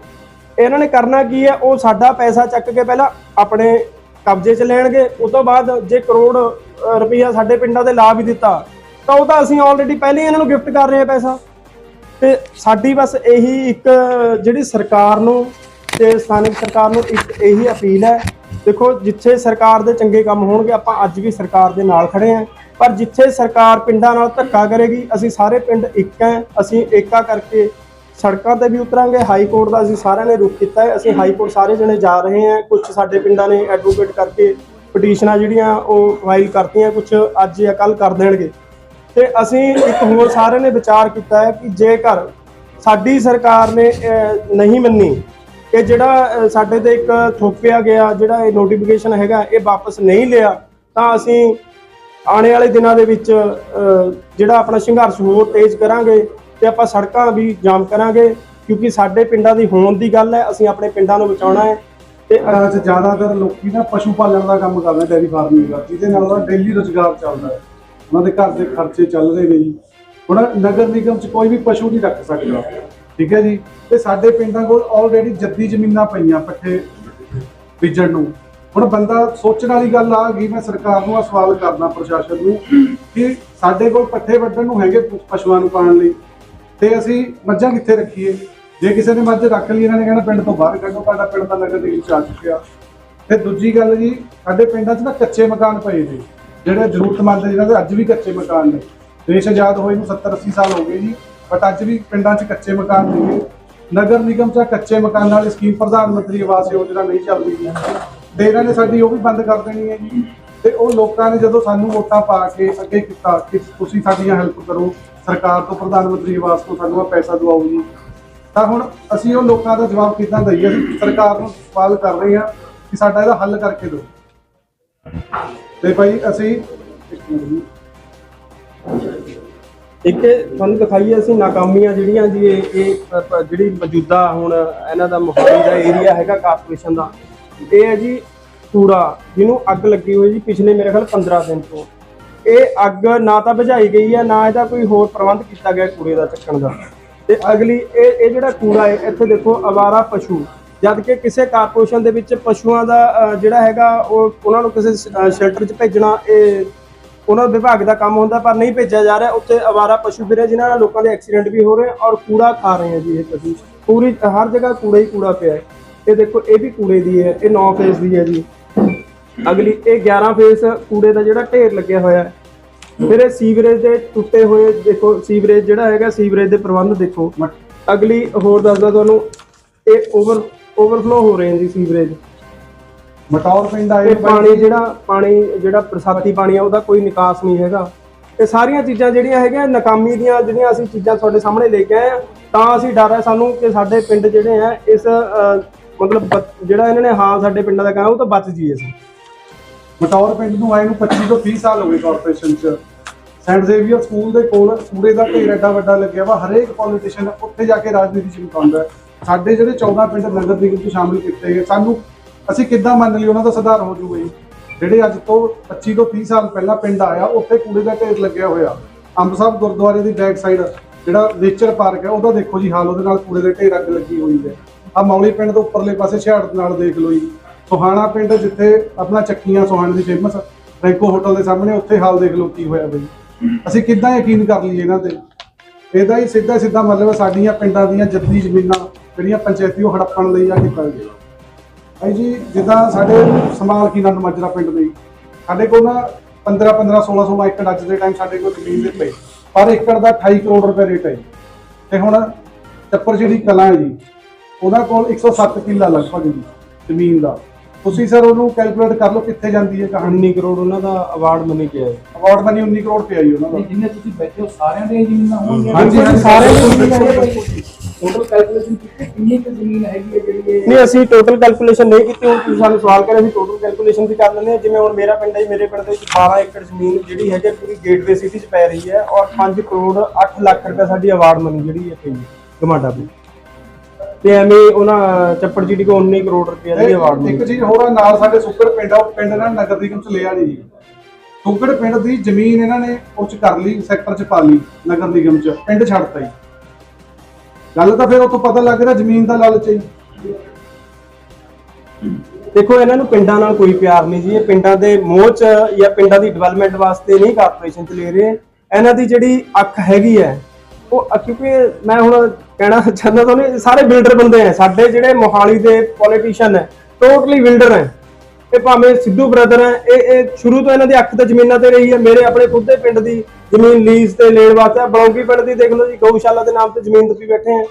ਇਹਨਾਂ ਨੇ ਕਰਨਾ ਕੀ ਹੈ? ਉਹ ਸਾਡਾ ਪੈਸਾ ਚੱਕ ਕੇ ਪਹਿਲਾਂ ਆਪਣੇ ਕਬਜ਼ੇ 'ਚ ਲੈਣਗੇ। ਉਸ ਤੋਂ ਬਾਅਦ ਜੇ ਕਰੋੜ ਅ, ਰੁਪਈਆ ਸਾਡੇ ਪਿੰਡਾਂ ਦੇ ਲਾ ਵੀ ਦਿੱਤਾ ਤਾਂ ਉਹ ਤਾਂ ਅਸੀਂ ਆਲਰੇਡੀ ਪਹਿਲੇ ਹੀ ਇਹਨਾਂ ਨੂੰ ਗਿਫਟ ਕਰ ਰਹੇ ਹਾਂ ਪੈਸਾ। ਤੇ ਸਾਡੀ ਬਸ ਇਹੀ ਇੱਕ ਜਿਹੜੀ ਸਰਕਾਰ ਨੂੰ ਤੇ ਸਥਾਨਕ ਸਰਕਾਰ ਨੂੰ ਇੱਕ ਇਹੀ ਅਪੀਲ ਹੈ, ਦੇਖੋ ਜਿੱਥੇ ਸਰਕਾਰ ਦੇ ਚੰਗੇ ਕੰਮ ਹੋਣਗੇ, ਆਪਾਂ ਅੱਜ ਵੀ ਸਰਕਾਰ ਦੇ ਨਾਲ ਖੜੇ ਆਂ ਪਰ ਜਿੱਥੇ ਸਰਕਾਰ ਪਿੰਡਾਂ ਨਾਲ ਧੱਕਾ ਕਰੇਗੀ, ਅਸੀਂ ਸਾਰੇ ਪਿੰਡ ਇੱਕ ਹੈ, ਅਸੀਂ ਏਕਾ ਕਰਕੇ ਸੜਕਾਂ ਤੇ ਵੀ ਉਤਰਾਂਗੇ, ਹਾਈ ਕੋਰਟ ਦਾ ਅਸੀਂ ਸਾਰਿਆਂ ਨੇ ਰੁਖ ਕੀਤਾ ਹੈ, ਅਸੀਂ ਹਾਈ ਕੋਰਟ ਸਾਰੇ ਜਣੇ ਜਾ ਰਹੇ ਹਾਂ। ਕੁਝ ਸਾਡੇ ਪਿੰਡਾਂ ਨੇ ਐਡਵੋਕੇਟ ਕਰਕੇ ਪਟੀਸ਼ਨਾਂ ਜਿਹੜੀਆਂ ਉਹ ਫਾਈਲ ਕਰਤੀਆਂ ਕੁਝ ਅੱਜ ਜਾਂ ਕੱਲ ਕਰ ਦੇਣਗੇ। ਤੇ ਅਸੀਂ ਇੱਕ ਹੋਰ ਸਾਰਿਆਂ ਨੇ ਵਿਚਾਰ ਕੀਤਾ ਹੈ ਕਿ ਜੇਕਰ ਸਾਡੀ ਸਰਕਾਰ ਨੇ ਨਹੀਂ ਮੰਨੀ ਕਿ ਜਿਹੜਾ ਸਾਡੇ ਤੇ ਇੱਕ ਥੋਪਿਆ ਗਿਆ, ਜਿਹੜਾ ਇਹ ਨੋਟੀਫਿਕੇਸ਼ਨ ਹੈਗਾ, ਇਹ ਵਾਪਸ ਨਹੀਂ ਲਿਆ, ਤਾਂ ਅਸੀਂ ਆਉਣੇ ਵਾਲੇ ਦਿਨਾਂ ਦੇ ਵਿੱਚ ਜਿਹੜਾ ਆਪਣਾ ਸੰਘਰਸ਼ ਹੋਰ ਤੇਜ਼ ਕਰਾਂਗੇ ਤੇ ਆਪਾਂ ਸੜਕਾਂ ਵੀ ਜਾਮ ਕਰਾਂਗੇ, ਕਿਉਂਕਿ ਸਾਡੇ ਪਿੰਡਾਂ ਦੀ ਹੋਣ ਦੀ ਗੱਲ ਹੈ, ਅਸੀਂ ਆਪਣੇ ਪਿੰਡਾਂ ਨੂੰ ਬਚਾਉਣਾ ਹੈ ਤੇ
ਅੱਜ ਜ਼ਿਆਦਾਤਰ ਲੋਕੀ ਨਾ ਪਸ਼ੂ ਪਾਲਣ ਦਾ ਕੰਮ ਕਰਦੇ ਡੈਰੀ ਫਾਰਮਿੰਗ ਦਾ, ਜਿਹਦੇ ਨਾਲ ਉਹਦਾ ਡੇਲੀ ਰੁਜ਼ਗਾਰ ਚੱਲਦਾ ਹੈ। ਉਹਨਾਂ ਦੇ ਘਰ ਦੇ ਖਰਚੇ ਚੱਲ ਰਹੇ ਨੇ ਜੀ। ਹੁਣ ਨਗਰ ਨਿਗਮ ਚ ਕੋਈ ਵੀ ਪਸ਼ੂ ਨਹੀਂ ਰੱਖ ਸਕਦਾ। ਠੀਕ ਹੈ ਜੀ? ਤੇ ਸਾਡੇ ਪਿੰਡਾਂ ਕੋਲ ਆਲਰੇਡੀ ਜੱਦੀ ਜ਼ਮੀਨਾਂ ਪਈਆਂ ਪੱਠੇ ਬੀਜਣ ਨੂੰ। ਹੁਣ ਬੰਦਾ ਸੋਚਣ ਵਾਲੀ ਗੱਲ ਆ ਗਈ, ਮੈਂ ਸਰਕਾਰ ਨੂੰ ਆ ਸਵਾਲ ਕਰਨਾ ਪ੍ਰਸ਼ਾਸਨ ਨੂੰ ਕਿ ਸਾਡੇ ਕੋਲ ਪੱਠੇ ਵੱਢਣ ਨੂੰ ਹੈਗੇ ਪਸ਼ੂਆਂ ਨੂੰ ਪਾਣ ਲਈ। ਤੇ ਅਸੀਂ ਮੱਝਾਂ ਕਿੱਥੇ ਰੱਖੀਏ? ਜੇ ਕਿਸੇ ਨੇ ਮੱਝ ਰੱਖ ਲਈ, ਇਹਨਾਂ ਨੇ ਕਹਿਣਾ ਪਿੰਡ ਤੋਂ ਬਾਹਰ ਕੱਢੋ, ਤੁਹਾਡਾ ਪਿੰਡ ਦਾ ਨਗਰ ਦੇ ਵਿੱਚ ਆ ਚੁੱਕਿਆ। ਤੇ ਦੂਜੀ ਗੱਲ ਜੀ, ਸਾਡੇ ਪਿੰਡਾਂ 'ਚ ਨਾ ਕੱਚੇ ਮਕਾਨ ਪਏ ਨੇ। ਜਿਹੜੇ ਜ਼ਰੂਰਤਮੰਦ ਜਿਹਨਾਂ ਦੇ ਅੱਜ ਵੀ ਕੱਚੇ ਮਕਾਨ ਨੇ। ਦੇਸ਼ ਆਜ਼ਾਦ ਹੋਏ ਨੂੰ 70 80 ਸਾਲ ਹੋ ਗਏ ਜੀ। ਬਟ ਅੱਜ ਵੀ ਪਿੰਡਾਂ 'ਚ ਕੱਚੇ ਮਕਾਨ ਨੇ। ਨਗਰ ਨਿਗਮ 'ਚ ਕੱਚੇ ਮਕਾਨਾਂ ਵਾਲੀ ਸਕੀਮ ਪ੍ਰਧਾਨ ਮੰਤਰੀ ਆਵਾਸ ਯੋਜਨਾ ਨਹੀਂ ਚੱਲਦੀ ਜੀ ਤੇ ਇਹਨਾਂ ਨੇ ਸਾਡੀ, ਉਹ ਵੀ ਬੰਦ ਕਰ ਦੇਣੀ ਹੈ ਜੀ। ਤੇ ਉਹ ਲੋਕਾਂ ਨੇ ਜਦੋਂ ਸਾਨੂੰ ਵੋਟਾਂ ਪਾ ਕੇ ਅੱਗੇ ਕੀਤਾ, ਕਿ ਤੁਸੀਂ ਸਾਡੀਆਂ ਹੈਲਪ ਕਰੋ, ਸਰਕਾਰ ਤੋਂ, ਪ੍ਰਧਾਨ ਮੰਤਰੀ ਆਵਾਸ ਤੋਂ ਸਾਨੂੰ ਆ ਪੈਸਾ ਦਿਵਾਓ ਜੀ। ਤਾਂ ਹੁਣ ਅਸੀਂ ਉਹ ਲੋਕਾਂ ਦਾ ਜਵਾਬ ਕਿੱਦਾਂ ਦਈਏ? ਅਸੀਂ ਸਰਕਾਰ ਨੂੰ ਸਵਾਲ ਕਰ ਰਹੇ ਹਾਂ ਕਿ ਸਾਡਾ ਇਹਦਾ ਹੱਲ ਕਰਕੇ ਦਿਓ। ਤੇ ਭਾਈ, ਅਸੀਂ ਇੱਕ
ਤੁਹਾਨੂੰ ਦਿਖਾਈਏ ਅਸੀਂ ਨਾਕਾਮੀਆਂ ਜਿਹੜੀਆਂ ਜੀ, ਇਹ ਜਿਹੜੀ ਮੌਜੂਦਾ ਹੁਣ ਇਹਨਾਂ ਦਾ ਮੋਹਾਲੀ ਦਾ ਏਰੀਆ ਹੈਗਾ ਕਾਰਪੋਰੇਸ਼ਨ ਦਾ, ਇਹ ਹੈ ਜੀ ਕੂੜਾ ਜਿਹਨੂੰ ਅੱਗ ਲੱਗੀ ਹੋਈ ਜੀ ਪਿਛਲੇ ਮੇਰੇ ਖਿਆਲ 15 ਦਿਨ ਤੋਂ। ਇਹ ਅੱਗ ਨਾ ਤਾਂ ਬੁਝਾਈ ਗਈ ਹੈ, ਨਾ ਇਹਦਾ ਕੋਈ ਹੋਰ ਪ੍ਰਬੰਧ ਕੀਤਾ ਗਿਆ ਕੂੜੇ ਦਾ ਚੱਕਣ ਦਾ। ਤੇ ਅਗਲੀ, ਇਹ ਇਹ ਜਿਹੜਾ ਕੂੜਾ ਹੈ, ਇੱਥੇ ਦੇਖੋ ਅਵਾਰਾ ਪਸ਼ੂ, ਜਦ ਕਿ ਕਿਸੇ ਕਾਰਪੋਰੇਸ਼ਨ ਦੇ ਵਿੱਚ ਪਸ਼ੂਆਂ ਦਾ ਜਿਹੜਾ ਹੈਗਾ, ਉਹ ਉਹਨਾਂ ਨੂੰ ਕਿਸੇ ਸ਼ੈਲਟਰ 'ਚ ਭੇਜਣਾ, ਇਹ ਉਹਨਾਂ ਵਿਭਾਗ ਦਾ ਕੰਮ ਹੁੰਦਾ ਪਰ ਨਹੀਂ ਭੇਜਿਆ ਜਾ ਰਿਹਾ। ਉੱਥੇ ਅਵਾਰਾ ਪਸ਼ੂ ਫਿਰ ਜਿਨ੍ਹਾਂ ਨਾਲ ਲੋਕਾਂ ਦੇ ਐਕਸੀਡੈਂਟ ਵੀ ਹੋ ਰਹੇ ਔਰ ਕੂੜਾ ਖਾ ਰਹੇ ਆ ਜੀ ਇਹ ਪਸ਼ੂ। ਪੂਰੀ ਹਰ ਜਗ੍ਹਾ ਕੂੜਾ ਹੀ ਕੂੜਾ ਪਿਆ ਹੈ। ਇਹ ਦੇਖੋ ਇਹ ਵੀ ਕੂੜੇ ਦੀ ਹੈ ਇਹ 9 ਫੇਸ ਦੀ ਹੈ ਜੀ। ਅਗਲੀ ਇਹ 11 ਫੇਸ ਕੂੜੇ ਦਾ ਜਿਹੜਾ ਢੇਰ ਲੱਗਿਆ ਹੋਇਆ ਹੈ। ਫਿਰ ਇਹ ਸੀਵਰੇਜ ਦੇ ਟੁੱਟੇ ਹੋਏ ਦੇਖੋ ਸੀਵਰੇਜ ਜਿਹੜਾ ਹੈਗਾ ਸੀਵਰੇਜ ਦੇ ਪ੍ਰਬੰਧ ਦੇਖੋ। ਅਗਲੀ ਹੋਰ ਦੱਸਦਾ ਤੁਹਾਨੂੰ ਇਹ ਓਵਰ ਓਵਰਫਲੋ ਹੋ ਰਹੇ ਨੇ ਜੀ ਸੀਵਰੇਜ।
ਮਟੌਰ ਪਿੰਡ ਆਏ
ਇਹ ਪਾਣੀ ਜਿਹੜਾ ਪਾਣੀ ਜਿਹੜਾ ਬਰਸਾਤੀ ਪਾਣੀ ਆ ਉਹਦਾ ਕੋਈ ਨਿਕਾਸ ਨਹੀਂ ਹੈਗਾ। ਇਹ ਸਾਰੀਆਂ ਚੀਜ਼ਾਂ ਜਿਹੜੀਆਂ ਹੈਗੀਆਂ ਨਾਕਾਮੀ ਦੀਆਂ ਜਿਹੜੀਆਂ ਅਸੀਂ ਚੀਜ਼ਾਂ ਤੁਹਾਡੇ ਸਾਹਮਣੇ ਲੈ ਕੇ ਆਏ ਆ ਤਾਂ ਅਸੀਂ ਡਰ ਹੈ ਸਾਨੂੰ ਕਿ ਸਾਡੇ ਪਿੰਡ ਜਿਹੜੇ ਆ ਇਸ ਮਤਲਬ ਜਿਹੜਾ ਇਹਨਾਂ ਨੇ ਹਾਂ ਸਾਡੇ ਪਿੰਡਾਂ ਦਾ ਕਹਾਂ ਉਹ ਤਾਂ ਬਚ ਜੀਏ ਅਸੀਂ।
ਮਟੌਰ ਪਿੰਡ ਨੂੰ ਆਏ ਨੂੰ 25 ਤੋਂ 30 ਸਾਲ ਹੋ ਗਏ ਕਾਰਪੋਰੇਸ਼ਨ ਚ। ਸੈਂਟ ਜ਼ੇਵੀਅਰ ਸਕੂਲ ਦੇ ਕੋਲ ਕੂੜੇ ਦਾ ਢੇਰ ਐਡਾ ਵੱਡਾ ਲੱਗਿਆ ਵਾ ਹਰੇਕ ਪੋਲੀਟੀਸ਼ੀਅਨ ਉੱਥੇ ਜਾ ਕੇ ਰਾਜਨੀਤੀ ਚਮਕਾਉਂਦਾ ਹੈ। ਸਾਡੇ ਜਿਹੜੇ 14 ਪਿੰਡ ਨਗਰ ਨਿਗਮ ਚ ਸ਼ਾਮਿਲ ਕੀਤੇ ਗਏ ਸਾਨੂੰ ਅਸੀਂ ਕਿੱਦਾਂ ਮੰਨ ਲਈ ਉਹਨਾਂ ਦਾ ਸੁਧਾਰ ਹੋ ਜੂਗਾ ਜੀ? ਜਿਹੜੇ ਅੱਜ ਤੋਂ 25 ਤੋਂ 30 ਸਾਲ ਪਹਿਲਾਂ ਪਿੰਡ ਆਇਆ, ਉੱਥੇ ਕੂੜੇ ਦਾ ਢੇਰ ਲੱਗਿਆ ਹੋਇਆ। ਅੰਬ ਸਾਹਿਬ ਗੁਰਦੁਆਰੇ ਦੀ ਬੈਕ ਸਾਈਡ ਜਿਹੜਾ ਨੇਚਰ ਪਾਰਕ ਹੈ, ਉਹਦਾ ਦੇਖੋ ਜੀ ਹਾਲ, ਉਹਦੇ ਨਾਲ ਕੂੜੇ ਦੇ ਢੇਰ ਅੱਗ ਲੱਗੀ ਹੋਈ ਹੈ। ਆ ਮੌਲੀ ਪਿੰਡ ਦੇ ਉੱਪਰਲੇ ਪਾਸੇ ਛਿਆੜ ਨਾਲ ਦੇਖ ਲਓ ਜੀ। ਸੋਹਾਣਾ ਪਿੰਡ ਜਿੱਥੇ ਆਪਣਾ ਚੱਕੀਆਂ ਸੋਹਾਣੇ ਦੀ ਫੇਮਸ ਰੈਂਕੋ ਹੋਟਲ ਦੇ ਸਾਹਮਣੇ, ਉੱਥੇ ਹਾਲ ਦੇਖ ਲਓ ਕੀ ਹੋਇਆ ਬਈ। ਅਸੀਂ ਕਿੱਦਾਂ ਯਕੀਨ ਕਰ ਲਈਏ ਇਹਨਾਂ ਤੇ? ਇਹਦਾ ਹੀ ਸਿੱਧਾ ਸਿੱਧਾ ਮਤਲਬ ਸਾਡੀਆਂ ਪਿੰਡਾਂ ਦੀਆਂ ਜੱਦੀ ਜ਼ਮੀਨਾਂ, ਜਿਹੜੀਆਂ ਪੰਚਾਇਤੀ ਉਹ ਹੜੱਪਣ ਲਈ ਆ, ਕੀਤਾ ਗਿਆ। ਭਾਈ ਜੀ ਜਿੱਦਾਂ ਸਾਡੇ ਸਮਾਲ ਕੀ ਨੰਦ ਮਾਜਰਾ ਪਿੰਡ ਦੇ ਸਾਡੇ ਕੋਲ ਨਾ 15 15 16 16 ਏਕੜ ਅੱਜ ਦੇ ਟਾਈਮ ਸਾਡੇ ਕੋਲ ਜ਼ਮੀਨ ਦੇ ਪਈ ਪਰ ਏਕੜ ਦਾ 28 ਕਰੋੜ ਰੁਪਏ ਰੇਟ ਹੈ। ਤੇ ਹੁਣ ਚੱਪਰ ਜਿਹੜੀ ਕਲਾ ਹੈ ਜੀ ਉਹਨਾਂ ਕੋਲ 107 ਕਿੱਲਾ ਲਗਭਗ ਜੀ ਜ਼ਮੀਨ ਦਾ। ਤੁਸੀਂ ਸਰ ਉਹਨੂੰ ਕੈਲਕੂਲੇਟ ਕਰ ਲਓ ਕਿੱਥੇ ਜਾਂਦੀ ਹੈ ਕਹਾਣੀ।
19 ਕਰੋੜ ਉਹਨਾਂ ਦਾ ਅਵਾਰਡ ਮਨੀ ਪਿਆ ਹੈ।
ਅਵਾਰਡ ਮਨੀ 19 ਕਰੋੜ ਪਿਆ ਜੀ ਉਹਨਾਂ ਦਾ।
ਜਿੰਨੇ ਤੁਸੀਂ ਬੈਠੇ ਹੋ ਸਾਰਿਆਂ ਦੇ ਜ਼ਮੀਨਾਂ ਹੋਣਗੀਆਂ।
ਹਾਂਜੀ,
ਸਾਰਿਆਂ ਦੀ
ਟੋਟਲ ਕੈਲਕੂਲੇਸ਼ਨ ਕੀਤੀ ਕਿੰਨੀ ਕੁ ਜ਼ਮੀਨ ਹੈਗੀ ਹੈ ਜਿਹੜੀ ਇਹ?
ਨਹੀਂ ਅਸੀਂ ਟੋਟਲ ਕੈਲਕੂਲੇਸ਼ਨ ਨਹੀਂ ਕੀਤੀ ਹੁਣ ਤੁਸੀਂ ਸਾਨੂੰ ਸਵਾਲ ਕਰਿਆ ਅਸੀਂ ਟੋਟਲ ਕੈਲਕੂਲੇਸ਼ਨ ਵੀ ਕਰ ਲੈਂਦੇ ਹਾਂ। ਜਿਵੇਂ ਹੁਣ ਮੇਰਾ ਪਿੰਡ ਹੈ ਜੀ, ਮੇਰੇ ਪਿੰਡ ਦੇ ਵਿੱਚ 12 ਏਕੜ ਜ਼ਮੀਨ ਜਿਹੜੀ ਹੈਗੀ ਹੈ, ਪੂਰੀ ਗੇਟਵੇ ਸਿਟੀ 'ਚ ਪੈ ਰਹੀ ਹੈ ਔਰ 5 ਕਰੋੜ 8 ਲੱਖ ਰੁਪਏ ਸਾਡੀ ਅਵਾਰਡ ਮਨੀ ਜਿਹੜੀ ਹੈ ਪਈ ਗਮਾਡਾ ਦੀ ਤੇ ਐਵੇਂ ਉਹਨਾਂ ਚੱਪੜ ਜੀ ਕੋ 19 ਕਰੋੜ ਰੁਪਏ ਦੀ ਅਵਾਰਡ
ਇੱਕ
ਮਨੀ
ਚੀਜ਼ ਹੋਰ ਆ ਨਾਲ ਸਾਡੇ ਸੁੱਕੜ ਪਿੰਡ ਆ ਉਹ ਪਿੰਡ ਨਾਲ ਨਗਰ ਨਿਗਮ ਚ ਲਿਆ ਨਹੀਂ ਜੀ। ਸੁੱਕੜ ਪਿੰਡ ਦੀ ਜ਼ਮੀਨ ਇਹਨਾਂ ਨੇ ਉਹ ਚ ਕਰ ਲਈ ਸੈਕਟਰ ਚ ਪਾ ਲਈ ਨਗਰ ਨਿਗਮ ਚ ਪਿੰਡ ਛੱਡਤਾ ਜੀ। ਗੱਲ ਤਾਂ ਫਿਰ ਉੱਥੋਂ ਪਤਾ ਲੱਗ ਰਿਹਾ ਜ਼ਮੀਨ ਦਾ ਲਾਲਚ ਹੈ
ਦੇਖੋ, ਇਹਨਾਂ ਨੂੰ ਪਿੰਡਾਂ ਨਾਲ ਕੋਈ ਪਿਆਰ ਨਹੀਂ ਜੀ। ਇਹ ਪਿੰਡਾਂ ਦੇ ਮੋਹ ਚ ਜਾਂ ਪਿੰਡਾਂ ਦੀ ਡਿਵੈਲਪਮੈਂਟ ਵਾਸਤੇ ਨਹੀਂ ਕਾਰਪੋਰੇਸ਼ਨ ਚ ਲੈ ਰਹੇ। ਇਹਨਾਂ ਦੀ ਜਿਹੜੀ ਅੱਖ ਹੈਗੀ ਹੈ, ਉਹ ਕਿਉਂਕਿ ਮੈਂ ਹੁਣ ਕਹਿਣਾ ਚਾਹੁੰਦਾ ਤੁਹਾਨੂੰ ਸਾਰੇ ਬਿਲਡਰ ਬੰਦੇ ਆ ਸਾਡੇ ਜਿਹੜੇ ਮੋਹਾਲੀ ਦੇ ਪੋਲੀਟੀਸ਼ੀਅਨ ਹੈ ਟੋਟਲੀ ਬਿਲਡਰ ਹੈ। ਇਹ ਭਾਵੇਂ ਸਿੱਧੂ ਬ੍ਰਦਰ ਹੈ, ਇਹ ਇਹ ਸ਼ੁਰੂ ਤੋਂ ਇਹਨਾਂ ਦੀ ਅੱਖ ਤਾਂ ਜ਼ਮੀਨਾਂ ਤੇ ਰਹੀ ਹੈ। ਮੇਰੇ ਆਪਣੇ ਖੁਦ ਦੇ ਪਿੰਡ ਦੀ ਜ਼ਮੀਨ ਲੀਜ਼ ਤੇ ਲੈਣ ਵਾਸਤੇ ਬਲੌਂਗੀ ਪਿੰਡ ਦੀ ਦੇਖ ਲਓ ਜੀ, ਗਊਸ਼ਾਲਾ ਦੇ ਨਾਮ ਤੇ ਜ਼ਮੀਨ ਦੱਬੀ ਬੈਠੇ ਆ।